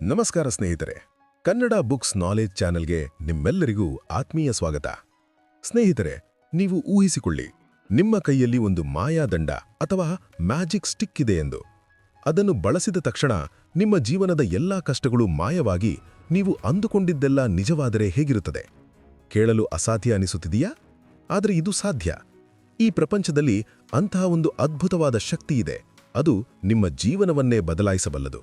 ನಮಸ್ಕಾರ ಸ್ನೇಹಿತರೆ, Kannada books knowledge ಚಾನೆಲ್ಗೆ ನಿಮ್ಮೆಲ್ಲರಿಗೂ ಆತ್ಮೀಯ ಸ್ವಾಗತ. ಸ್ನೇಹಿತರೆ, ನೀವು ಊಹಿಸಿಕೊಳ್ಳಿ, ನಿಮ್ಮ ಕೈಯಲ್ಲಿ ಒಂದು ಮಾಯಾದಂಡ ಅಥವಾ ಮ್ಯಾಜಿಕ್ ಸ್ಟಿಕ್ ಇದೆ ಎಂದು. ಅದನ್ನು ಬಳಸಿದ ತಕ್ಷಣ ನಿಮ್ಮ ಜೀವನದ ಎಲ್ಲಾ ಕಷ್ಟಗಳು ಮಾಯವಾಗಿ ನೀವು ಅಂದುಕೊಂಡಿದ್ದೆಲ್ಲ ನಿಜವಾದರೆ ಹೇಗಿರುತ್ತದೆ? ಕೇಳಲು ಅಸಾಧ್ಯ ಅನಿಸುತ್ತಿದೆಯಾ? ಆದರೆ ಇದು ಸಾಧ್ಯ. ಈ ಪ್ರಪಂಚದಲ್ಲಿ ಅಂತಹ ಒಂದು ಅದ್ಭುತವಾದ ಶಕ್ತಿ ಇದೆ, ಅದು ನಿಮ್ಮ ಜೀವನವನ್ನೇ ಬದಲಾಯಿಸಬಲ್ಲದು.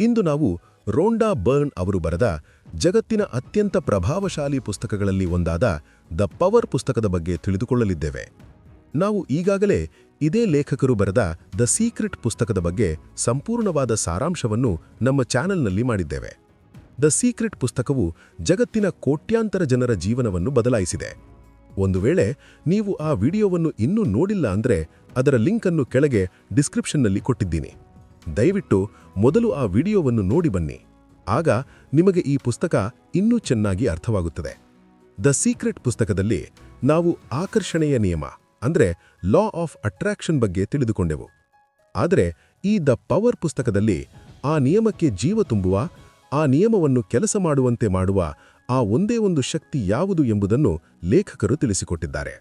ಇಂದು ನಾವು ರೋಂಡಾ ಬರ್ನ್ ಅವರು ಬರೆದ ಜಗತ್ತಿನ ಅತ್ಯಂತ ಪ್ರಭಾವಶಾಲಿ ಪುಸ್ತಕಗಳಲ್ಲಿ ಒಂದಾದ ದ ಪವರ್ ಪುಸ್ತಕದ ಬಗ್ಗೆ ತಿಳಿದುಕೊಳ್ಳಲಿದ್ದೇವೆ. ನಾವು ಈಗಾಗಲೇ ಇದೇ ಲೇಖಕರು ಬರೆದ ದ ಸೀಕ್ರೆಟ್ ಪುಸ್ತಕದ ಬಗ್ಗೆ ಸಂಪೂರ್ಣವಾದ ಸಾರಾಂಶವನ್ನು ನಮ್ಮ ಚಾನೆಲ್ನಲ್ಲಿ ಮಾಡಿದ್ದೇವೆ. ದ ಸೀಕ್ರೆಟ್ ಪುಸ್ತಕವು ಜಗತ್ತಿನ ಕೋಟ್ಯಾಂತರ ಜನರ ಜೀವನವನ್ನು ಬದಲಾಯಿಸಿದೆ. ಒಂದು ವೇಳೆ ನೀವು ಆ ವಿಡಿಯೋವನ್ನು ಇನ್ನೂ ನೋಡಿಲ್ಲ ಅಂದರೆ ಅದರ ಲಿಂಕ್ ಅನ್ನು ಕೆಳಗೆ ಡಿಸ್ಕ್ರಿಪ್ಷನ್ನಲ್ಲಿ ಕೊಟ್ಟಿದ್ದೀನಿ. ದಯವಿಟ್ಟು ಮೊದಲು ಆ ವಿಡಿಯೋವನ್ನು ನೋಡಿ ಬನ್ನಿ. ಆಗ ನಿಮಗೆ ಈ ಪುಸ್ತಕ ಇನ್ನೂ ಚೆನ್ನಾಗಿ ಅರ್ಥವಾಗುತ್ತದೆ. ದ ಸೀಕ್ರೆಟ್ ಪುಸ್ತಕದಲ್ಲಿ ನಾವು ಆಕರ್ಷಣೆಯ ನಿಯಮ, ಅಂದ್ರೆ ಲಾ ಆಫ್ ಅಟ್ರಾಕ್ಷನ್ ಬಗ್ಗೆ ತಿಳಿದುಕೊಂಡೆವು. ಆದರೆ ಈ ದ ಪವರ್ ಪುಸ್ತಕದಲ್ಲಿ ಆ ನಿಯಮಕ್ಕೆ ಜೀವ ತುಂಬುವ, ಆ ನಿಯಮವನ್ನು ಕೆಲಸ ಮಾಡುವಂತೆ ಮಾಡುವ ಆ ಒಂದೇ ಒಂದು ಶಕ್ತಿ ಯಾವುದು ಎಂಬುದನ್ನು ಲೇಖಕರು ತಿಳಿಸಿಕೊಟ್ಟಿದ್ದಾರೆ.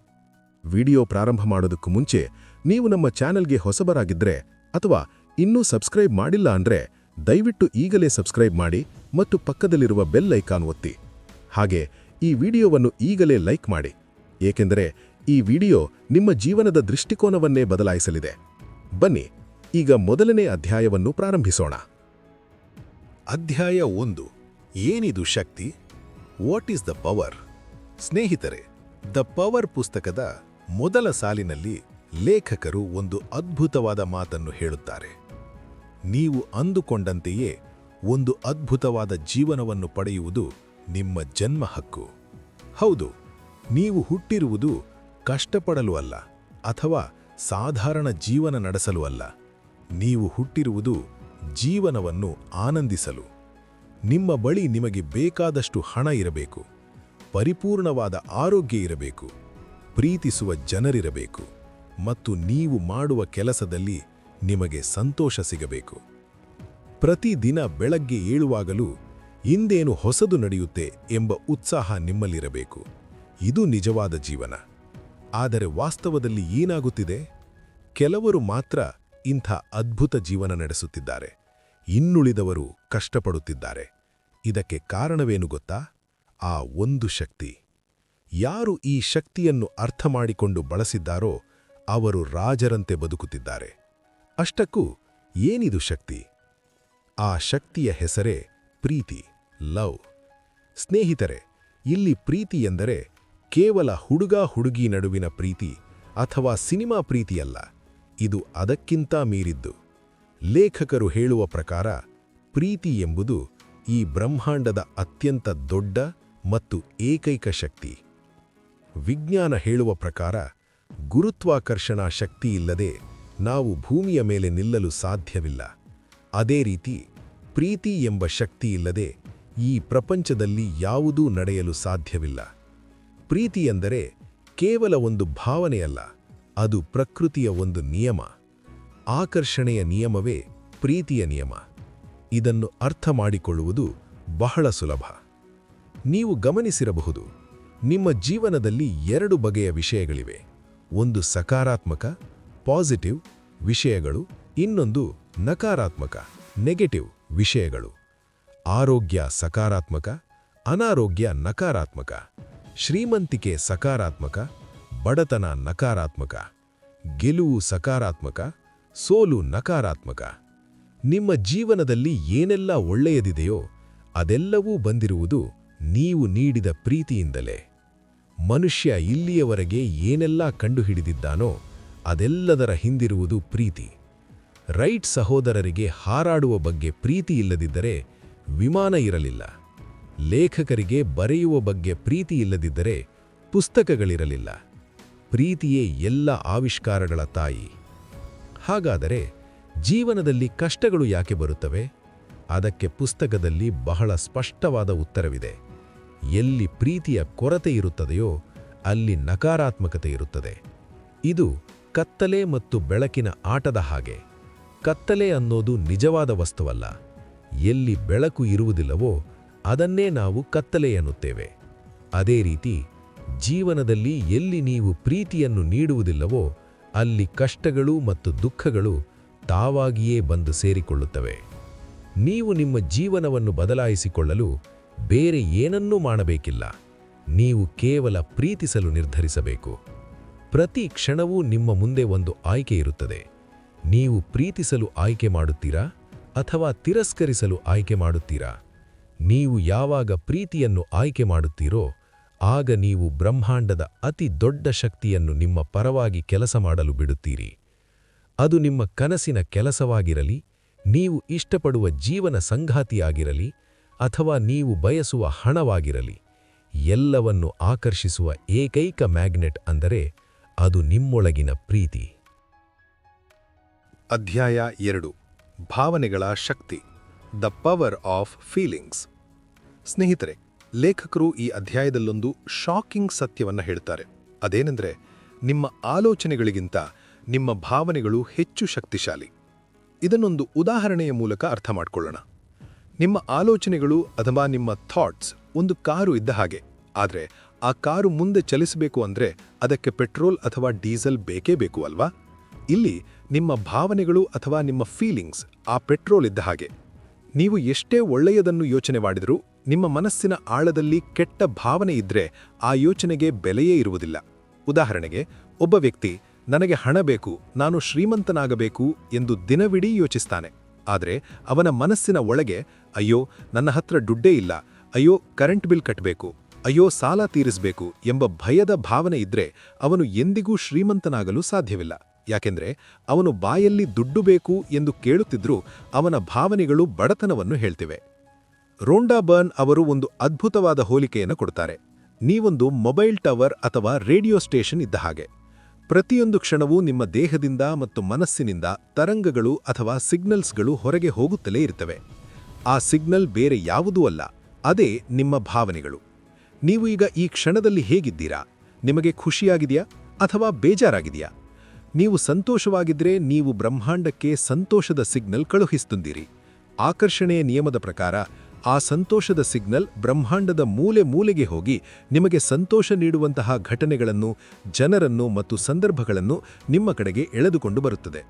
ವಿಡಿಯೋ ಪ್ರಾರಂಭ ಮಾಡೋದಕ್ಕೂ ಮುಂಚೆ ನೀವು ನಮ್ಮ ಚಾನೆಲ್ಗೆ ಹೊಸಬರಾಗಿದ್ದರೆ ಅಥವಾ ಇನ್ನೂ ಸಬ್ಸ್ಕ್ರೈಬ್ ಮಾಡಿಲ್ಲ ಅಂದ್ರೆ ದಯವಿಟ್ಟು ಈಗಲೇ ಸಬ್ಸ್ಕ್ರೈಬ್ ಮಾಡಿ ಮತ್ತು ಪಕ್ಕದಲ್ಲಿರುವ ಬೆಲ್ ಐಕಾನ್ ಒತ್ತಿ. ಹಾಗೆ ಈ ವಿಡಿಯೋವನ್ನು ಈಗಲೇ ಲೈಕ್ ಮಾಡಿ. ಏಕೆಂದರೆ ಈ ವಿಡಿಯೋ ನಿಮ್ಮ ಜೀವನದ ದೃಷ್ಟಿಕೋನವನ್ನೇ ಬದಲಾಯಿಸಲಿದೆ. ಬನ್ನಿ, ಈಗ ಮೊದಲನೇ ಅಧ್ಯಾಯವನ್ನು ಪ್ರಾರಂಭಿಸೋಣ. ಅಧ್ಯಾಯ ಒಂದು. ಏನಿದು ಶಕ್ತಿ? ವಾಟ್ ಈಸ್ ದ ಪವರ್ ಸ್ನೇಹಿತರೆ ದ ಪವರ್ ಪುಸ್ತಕದ ಮೊದಲ ಸಾಲಿನಲ್ಲಿ ಲೇಖಕರು ಒಂದು ಅದ್ಭುತವಾದ ಮಾತನ್ನು ಹೇಳುತ್ತಾರೆ. ನೀವು ಅಂದುಕೊಂಡಂತೆಯೇ ಒಂದು ಅದ್ಭುತವಾದ ಜೀವನವನ್ನು ಪಡೆಯುವುದು ನಿಮ್ಮ ಜನ್ಮ ಹಕ್ಕು. ಹೌದು, ನೀವು ಹುಟ್ಟಿರುವುದು ಕಷ್ಟಪಡಲು ಅಲ್ಲ ಅಥವಾ ಸಾಧಾರಣ ಜೀವನ ನಡೆಸಲು ಅಲ್ಲ. ನೀವು ಹುಟ್ಟಿರುವುದು ಜೀವನವನ್ನು ಆನಂದಿಸಲು. ನಿಮ್ಮ ಬಳಿ ನಿಮಗೆ ಬೇಕಾದಷ್ಟು ಹಣ ಇರಬೇಕು, ಪರಿಪೂರ್ಣವಾದ ಆರೋಗ್ಯ ಇರಬೇಕು, ಪ್ರೀತಿಸುವ ಜನರಿರಬೇಕು ಮತ್ತು ನೀವು ಮಾಡುವ ಕೆಲಸದಲ್ಲಿ ನಿಮಗೆ ಸಂತೋಷ ಸಿಗಬೇಕು. ಪ್ರತಿದಿನ ಬೆಳಗ್ಗೆ ಏಳುವಾಗಲೂ ಇಂದೇನು ಹೊಸದು ನಡೆಯುತ್ತೆ ಎಂಬ ಉತ್ಸಾಹ ನಿಮ್ಮಲ್ಲಿರಬೇಕು. ಇದು ನಿಜವಾದ ಜೀವನ. ಆದರೆ ವಾಸ್ತವದಲ್ಲಿ ಏನಾಗುತ್ತಿದೆ? ಕೆಲವರು ಮಾತ್ರ ಇಂಥ ಅದ್ಭುತ ಜೀವನ ನಡೆಸುತ್ತಿದ್ದಾರೆ. ಇನ್ನುಳಿದವರು ಕಷ್ಟಪಡುತ್ತಿದ್ದಾರೆ. ಇದಕ್ಕೆ ಕಾರಣವೇನು ಗೊತ್ತಾ? ಆ ಒಂದು ಶಕ್ತಿ. ಯಾರು ಈ ಶಕ್ತಿಯನ್ನು ಅರ್ಥ ಮಾಡಿಕೊಂಡು ಬಳಸಿದ್ದಾರೋ ಅವರು ರಾಜರಂತೆ ಬದುಕುತ್ತಿದ್ದಾರೆ. ಅಷ್ಟಕ್ಕೂ ಏನಿದು ಶಕ್ತಿ? ಆ ಶಕ್ತಿಯ ಹೆಸರೇ ಪ್ರೀತಿ, ಲವ್. ಸ್ನೇಹಿತರೆ, ಇಲ್ಲಿ ಪ್ರೀತಿ ಎಂದರೆ ಕೇವಲ ಹುಡುಗ ಹುಡುಗಿ ನಡುವಿನ ಪ್ರೀತಿ ಅಥವಾ ಸಿನಿಮಾ ಪ್ರೀತಿಯಲ್ಲ, ಇದು ಅದಕ್ಕಿಂತ ಮೀರಿದ್ದು. ಲೇಖಕರು ಹೇಳುವ ಪ್ರಕಾರ ಪ್ರೀತಿ ಎಂಬುದು ಈ ಬ್ರಹ್ಮಾಂಡದ ಅತ್ಯಂತ ದೊಡ್ಡ ಮತ್ತು ಏಕೈಕ ಶಕ್ತಿ. ವಿಜ್ಞಾನ ಹೇಳುವ ಪ್ರಕಾರ ಗುರುತ್ವಾಕರ್ಷಣಾ ಶಕ್ತಿಯಿಲ್ಲದೆ ನಾವು ಭೂಮಿಯ ಮೇಲೆ ನಿಲ್ಲಲು ಸಾಧ್ಯವಿಲ್ಲ. ಅದೇ ರೀತಿ ಪ್ರೀತಿ ಎಂಬ ಶಕ್ತಿಯಿಲ್ಲದೆ ಈ ಪ್ರಪಂಚದಲ್ಲಿ ಯಾವುದೂ ನಡೆಯಲು ಸಾಧ್ಯವಿಲ್ಲ. ಪ್ರೀತಿ ಎಂದರೆ ಕೇವಲ ಒಂದು ಭಾವನೆಯಲ್ಲ, ಅದು ಪ್ರಕೃತಿಯ ಒಂದು ನಿಯಮ. ಆಕರ್ಷಣೆಯ ನಿಯಮವೇ ಪ್ರೀತಿಯ ನಿಯಮ. ಇದನ್ನು ಅರ್ಥ ಮಾಡಿಕೊಳ್ಳುವುದು ಬಹಳ ಸುಲಭ. ನೀವು ಗಮನಿಸಿರಬಹುದು, ನಿಮ್ಮ ಜೀವನದಲ್ಲಿ ಎರಡು ಬಗೆಯ ವಿಷಯಗಳಿವೆ. ಒಂದು ಸಕಾರಾತ್ಮಕ, ಪಾಸಿಟಿವ್ ವಿಷಯಗಳು, ಇನ್ನೊಂದು ನಕಾರಾತ್ಮಕ ನೆಗೆಟಿವ್ ವಿಷಯಗಳು. ಆರೋಗ್ಯ ಸಕಾರಾತ್ಮಕ, ಅನಾರೋಗ್ಯ ನಕಾರಾತ್ಮಕ. ಶ್ರೀಮಂತಿಕೆ ಸಕಾರಾತ್ಮಕ, ಬಡತನ ನಕಾರಾತ್ಮಕ. ಗೆಲುವು ಸಕಾರಾತ್ಮಕ, ಸೋಲು ನಕಾರಾತ್ಮಕ. ನಿಮ್ಮ ಜೀವನದಲ್ಲಿ ಏನೆಲ್ಲ ಒಳ್ಳೆಯದಿದೆಯೋ, ಅದೆಲ್ಲವೂ ಬಂದಿರುವುದು ನೀವು ನೀಡಿದ ಪ್ರೀತಿಯಿಂದಲೇ. ಮನುಷ್ಯ ಇಲ್ಲಿಯವರೆಗೆ ಏನೆಲ್ಲ ಕಂಡುಹಿಡಿದಿದ್ದಾನೋ ಅದೆಲ್ಲದರ ಹಿಂದಿರುವುದು ಪ್ರೀತಿ. ರೈಟ್ ಸಹೋದರರಿಗೆ ಹಾರಾಡುವ ಬಗ್ಗೆ ಪ್ರೀತಿ ಇಲ್ಲದಿದ್ದರೆ ವಿಮಾನ ಇರಲಿಲ್ಲ. ಲೇಖಕರಿಗೆ ಬರೆಯುವ ಬಗ್ಗೆ ಪ್ರೀತಿ ಇಲ್ಲದಿದ್ದರೆ ಪುಸ್ತಕಗಳಿರಲಿಲ್ಲ. ಪ್ರೀತಿಯೇ ಎಲ್ಲ ಆವಿಷ್ಕಾರಗಳ ತಾಯಿ. ಹಾಗಾದರೆ ಜೀವನದಲ್ಲಿ ಕಷ್ಟಗಳು ಯಾಕೆ ಬರುತ್ತವೆ? ಅದಕ್ಕೆ ಪುಸ್ತಕದಲ್ಲಿ ಬಹಳ ಸ್ಪಷ್ಟವಾದ ಉತ್ತರವಿದೆ. ಎಲ್ಲಿ ಪ್ರೀತಿಯ ಕೊರತೆ ಇರುತ್ತದೆಯೋ ಅಲ್ಲಿ ನಕಾರಾತ್ಮಕತೆ ಇರುತ್ತದೆ. ಇದು ಕತ್ತಲೆ ಮತ್ತು ಬೆಳಕಿನ ಆಟದ ಹಾಗೆ. ಕತ್ತಲೆ ಅನ್ನೋದು ನಿಜವಾದ ವಸ್ತುವಲ್ಲ. ಎಲ್ಲಿ ಬೆಳಕು ಇರುವುದಿಲ್ಲವೋ ಅದನ್ನೇ ನಾವು ಕತ್ತಲೆ ಎನ್ನುತ್ತೇವೆ. ಅದೇ ರೀತಿ ಜೀವನದಲ್ಲಿ ಎಲ್ಲಿ ನೀವು ಪ್ರೀತಿಯನ್ನು ನೀಡುವುದಿಲ್ಲವೋ ಅಲ್ಲಿ ಕಷ್ಟಗಳು ಮತ್ತು ದುಃಖಗಳು ತಾವಾಗಿಯೇ ಬಂದು ಸೇರಿಕೊಳ್ಳುತ್ತವೆ. ನೀವು ನಿಮ್ಮ ಜೀವನವನ್ನು ಬದಲಾಯಿಸಿಕೊಳ್ಳಲು ಬೇರೆ ಏನನ್ನೂ ಮಾಡಬೇಕಿಲ್ಲ. ನೀವು ಕೇವಲ ಪ್ರೀತಿಸಲು ನಿರ್ಧರಿಸಬೇಕು. ಪ್ರತಿ ಕ್ಷಣವೂ ನಿಮ್ಮ ಮುಂದೆ ಒಂದು ಆಯ್ಕೆ ಇರುತ್ತದೆ. ನೀವು ಪ್ರೀತಿಸಲು ಆಯ್ಕೆ ಮಾಡುತ್ತೀರಾ ಅಥವಾ ತಿರಸ್ಕರಿಸಲು ಆಯ್ಕೆ ಮಾಡುತ್ತೀರಾ? ನೀವು ಯಾವಾಗ ಪ್ರೀತಿಯನ್ನು ಆಯ್ಕೆ ಮಾಡುತ್ತೀರೋ, ಆಗ ನೀವು ಬ್ರಹ್ಮಾಂಡದ ಅತಿ ದೊಡ್ಡ ಶಕ್ತಿಯನ್ನು ನಿಮ್ಮ ಪರವಾಗಿ ಕೆಲಸ ಮಾಡಲು ಬಿಡುತ್ತೀರಿ. ಅದು ನಿಮ್ಮ ಕನಸಿನ ಕೆಲಸವಾಗಿರಲಿ, ನೀವು ಇಷ್ಟಪಡುವ ಜೀವನ ಸಂಗಾತಿಯಾಗಿರಲಿ, ಅಥವಾ ನೀವು ಬಯಸುವ ಹಣವಾಗಿರಲಿ, ಎಲ್ಲವನ್ನು ಆಕರ್ಷಿಸುವ ಏಕೈಕ ಮ್ಯಾಗ್ನೆಟ್ ಅಂದರೆ ಅದು ನಿಮ್ಮೊಳಗಿನ ಪ್ರೀತಿ. ಅಧ್ಯಾಯ ಎರಡು. ಭಾವನೆಗಳ ಶಕ್ತಿ. ದ ಪವರ್ ಆಫ್ ಫೀಲಿಂಗ್ಸ್ ಸ್ನೇಹಿತರೆ, ಲೇಖಕರು ಈ ಅಧ್ಯಾಯದಲ್ಲೊಂದು ಶಾಕಿಂಗ್ ಸತ್ಯವನ್ನು ಹೇಳ್ತಾರೆ. ಅದೇನೆಂದರೆ, ನಿಮ್ಮ ಆಲೋಚನೆಗಳಿಗಿಂತ ನಿಮ್ಮ ಭಾವನೆಗಳು ಹೆಚ್ಚು ಶಕ್ತಿಶಾಲಿ. ಇದನ್ನೊಂದು ಉದಾಹರಣೆಯ ಮೂಲಕ ಅರ್ಥ ಮಾಡಿಕೊಳ್ಳೋಣ. ನಿಮ್ಮ ಆಲೋಚನೆಗಳು ಅಥವಾ ನಿಮ್ಮ ಥಾಟ್ಸ್ ಒಂದು ಕಾರು ಇದ್ದ ಹಾಗೆ. ಆದರೆ ಆ ಕಾರು ಮುಂದೆ ಚಲಿಸಬೇಕು ಅಂದರೆ ಅದಕ್ಕೆ ಪೆಟ್ರೋಲ್ ಅಥವಾ ಡೀಸೆಲ್ ಬೇಕೇ ಬೇಕು ಅಲ್ವಾ? ಇಲ್ಲಿ ನಿಮ್ಮ ಭಾವನೆಗಳು ಅಥವಾ ನಿಮ್ಮ ಫೀಲಿಂಗ್ಸ್ ಆ ಪೆಟ್ರೋಲ್ ಇದ್ದ ಹಾಗೆ. ನೀವು ಎಷ್ಟೇ ಒಳ್ಳೆಯದನ್ನು ಯೋಚನೆ ಮಾಡಿದರೂ ನಿಮ್ಮ ಮನಸ್ಸಿನ ಆಳದಲ್ಲಿ ಕೆಟ್ಟ ಭಾವನೆ ಇದ್ರೆ ಆ ಯೋಚನೆಗೆ ಬೆಲೆಯೇ ಇರುವುದಿಲ್ಲ. ಉದಾಹರಣೆಗೆ, ಒಬ್ಬ ವ್ಯಕ್ತಿ, ನನಗೆ ಹಣ ಬೇಕು, ನಾನು ಶ್ರೀಮಂತನಾಗಬೇಕು ಎಂದು ದಿನವಿಡೀ ಯೋಚಿಸ್ತಾನೆ. ಆದರೆ ಅವನ ಮನಸ್ಸಿನ ಒಳಗೆ, ಅಯ್ಯೋ, ನನ್ನ ಹತ್ರ ದುಡ್ಡೇ ಇಲ್ಲ, ಅಯ್ಯೋ ಕರೆಂಟ್ ಬಿಲ್ ಕಟ್ಟಬೇಕು ಅಯ್ಯೋ ಸಾಲ ತೀರಿಸಬೇಕು ಎಂಬ ಭಯದ ಭಾವನೆ ಇದ್ರೆ ಅವನು ಎಂದಿಗೂ ಶ್ರೀಮಂತನಾಗಲು ಸಾಧ್ಯವಿಲ್ಲ. ಯಾಕೆಂದ್ರೆ ಅವನು ಬಾಯಲ್ಲಿ ದುಡ್ಡು ಬೇಕು ಎಂದು ಕೇಳುತ್ತಿದ್ರೂ ಅವನ ಭಾವನೆಗಳು ಬಡತನವನ್ನು ಹೇಳ್ತಿವೆ. ರೋಂಡಾ ಬರ್ನ್ ಅವರು ಒಂದು ಅದ್ಭುತವಾದ ಹೋಲಿಕೆಯನ್ನು ಕೊಡುತ್ತಾರೆ ನೀವೊಂದು ಮೊಬೈಲ್ ಟವರ್ ಅಥವಾ ರೇಡಿಯೋ ಸ್ಟೇಷನ್ ಇದ್ದ ಹಾಗೆ. ಪ್ರತಿಯೊಂದು ಕ್ಷಣವೂ ನಿಮ್ಮ ದೇಹದಿಂದ ಮತ್ತು ಮನಸ್ಸಿನಿಂದ ತರಂಗಗಳು ಅಥವಾ ಸಿಗ್ನಲ್ಸ್ಗಳು ಹೊರಗೆ ಹೋಗುತ್ತಲೇ ಇರ್ತವೆ ಆ ಸಿಗ್ನಲ್ ಬೇರೆ ಯಾವುದೂ ಅಲ್ಲ, ಅದೇ ನಿಮ್ಮ ಭಾವನೆಗಳು. ನೀವು ಈಗ ಈ ಕ್ಷಣದಲ್ಲಿ ಹೇಗಿದ್ದೀರಾ? ನಿಮಗೆ ಖುಷಿಯಾಗಿದೆಯಾ ಅಥವಾ ಬೇಜಾರಾಗಿದೆಯಾ? ನೀವು ಸಂತೋಷವಾಗಿದ್ರೆ ನೀವು ಬ್ರಹ್ಮಾಂಡಕ್ಕೆ ಸಂತೋಷದ ಸಿಗ್ನಲ್ ಕಳುಹಿಸ್ತುಂದಿರಿ. ಆಕರ್ಷಣೆಯ ನಿಯಮದ ಪ್ರಕಾರ ಆ ಸಂತೋಷದ ಸಿಗ್ನಲ್ ಬ್ರಹ್ಮಾಂಡದ ಮೂಲೆ ಮೂಲೆಗೆ ಹೋಗಿ ನಿಮಗೆ ಸಂತೋಷ ನೀಡುವಂತಹ ಘಟನೆಗಳನ್ನು, ಜನರನ್ನು ಮತ್ತು ಸಂದರ್ಭಗಳನ್ನು ನಿಮ್ಮ ಕಡೆಗೆ ಎಳೆದುಕೊಂಡು ಬರುತ್ತದೆ.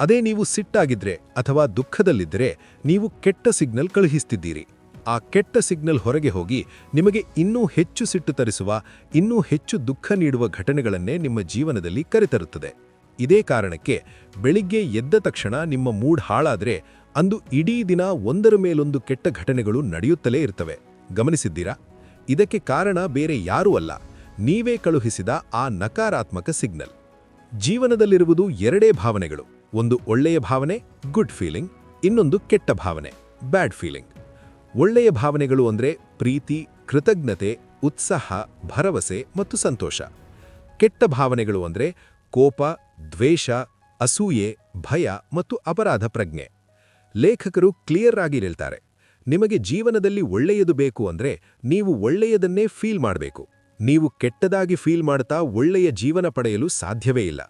ಅದೇ ನೀವು ಸಿಟ್ಟಾಗಿದ್ರೆ ಅಥವಾ ದುಃಖದಲ್ಲಿದ್ದರೆ ನೀವು ಕೆಟ್ಟ ಸಿಗ್ನಲ್ ಕಳುಹಿಸ್ತಿದ್ದೀರಿ. ಆ ಕೆಟ್ಟ ಸಿಗ್ನಲ್ ಹೊರಗೆ ಹೋಗಿ ನಿಮಗೆ ಇನ್ನೂ ಹೆಚ್ಚು ಸಿಟ್ಟು ತರಿಸುವ, ಇನ್ನೂ ಹೆಚ್ಚು ದುಃಖ ನೀಡುವ ಘಟನೆಗಳನ್ನೇ ನಿಮ್ಮ ಜೀವನದಲ್ಲಿ ಕರೆತರುತ್ತದೆ. ಇದೇ ಕಾರಣಕ್ಕೆ ಬೆಳಿಗ್ಗೆ ಎದ್ದ ತಕ್ಷಣ ನಿಮ್ಮ ಮೂಡ್ ಹಾಳಾದರೆ ಅಂದು ಇಡೀ ದಿನ ಒಂದರ ಮೇಲೊಂದು ಕೆಟ್ಟ ಘಟನೆಗಳು ನಡೆಯುತ್ತಲೇ ಇರ್ತವೆ. ಗಮನಿಸಿದ್ದೀರಾ? ಇದಕ್ಕೆ ಕಾರಣ ಬೇರೆ ಯಾರೂ ಅಲ್ಲ. ನೀವೇ ಕಳುಹಿಸಿದ ಆ ನಕಾರಾತ್ಮಕ ಸಿಗ್ನಲ್. ಜೀವನದಲ್ಲಿರುವುದು ಎರಡೇ ಭಾವನೆಗಳು. ಒಂದು ಒಳ್ಳೆಯ ಭಾವನೆ, ಗುಡ್ ಫೀಲಿಂಗ್. ಇನ್ನೊಂದು ಕೆಟ್ಟ ಭಾವನೆ, ಬ್ಯಾಡ್ ಫೀಲಿಂಗ್. ಒಳ್ಳೆಯ ಭಾವನೆಗಳು ಅಂದರೆ ಪ್ರೀತಿ, ಕೃತಜ್ಞತೆ, ಉತ್ಸಾಹ, ಭರವಸೆ ಮತ್ತು ಸಂತೋಷ. ಕೆಟ್ಟ ಭಾವನೆಗಳು ಅಂದರೆ ಕೋಪ, ದ್ವೇಷ, ಅಸೂಯೆ, ಭಯ ಮತ್ತು ಅಪರಾಧ ಪ್ರಜ್ಞೆ. ಲೇಖಕರು ಕ್ಲಿಯರ್ ಆಗಿ ಹೇಳ್ತಾರೆ, ನಿಮಗೆ ಜೀವನದಲ್ಲಿ ಒಳ್ಳೆಯದು ಬೇಕು ಅಂದರೆ ನೀವು ಒಳ್ಳೆಯದನ್ನೇ ಫೀಲ್ ಮಾಡಬೇಕು. ನೀವು ಕೆಟ್ಟದಾಗಿ ಫೀಲ್ ಮಾಡ್ತಾ ಒಳ್ಳೆಯ ಜೀವನ ಪಡೆಯಲು ಸಾಧ್ಯವೇ ಇಲ್ಲ.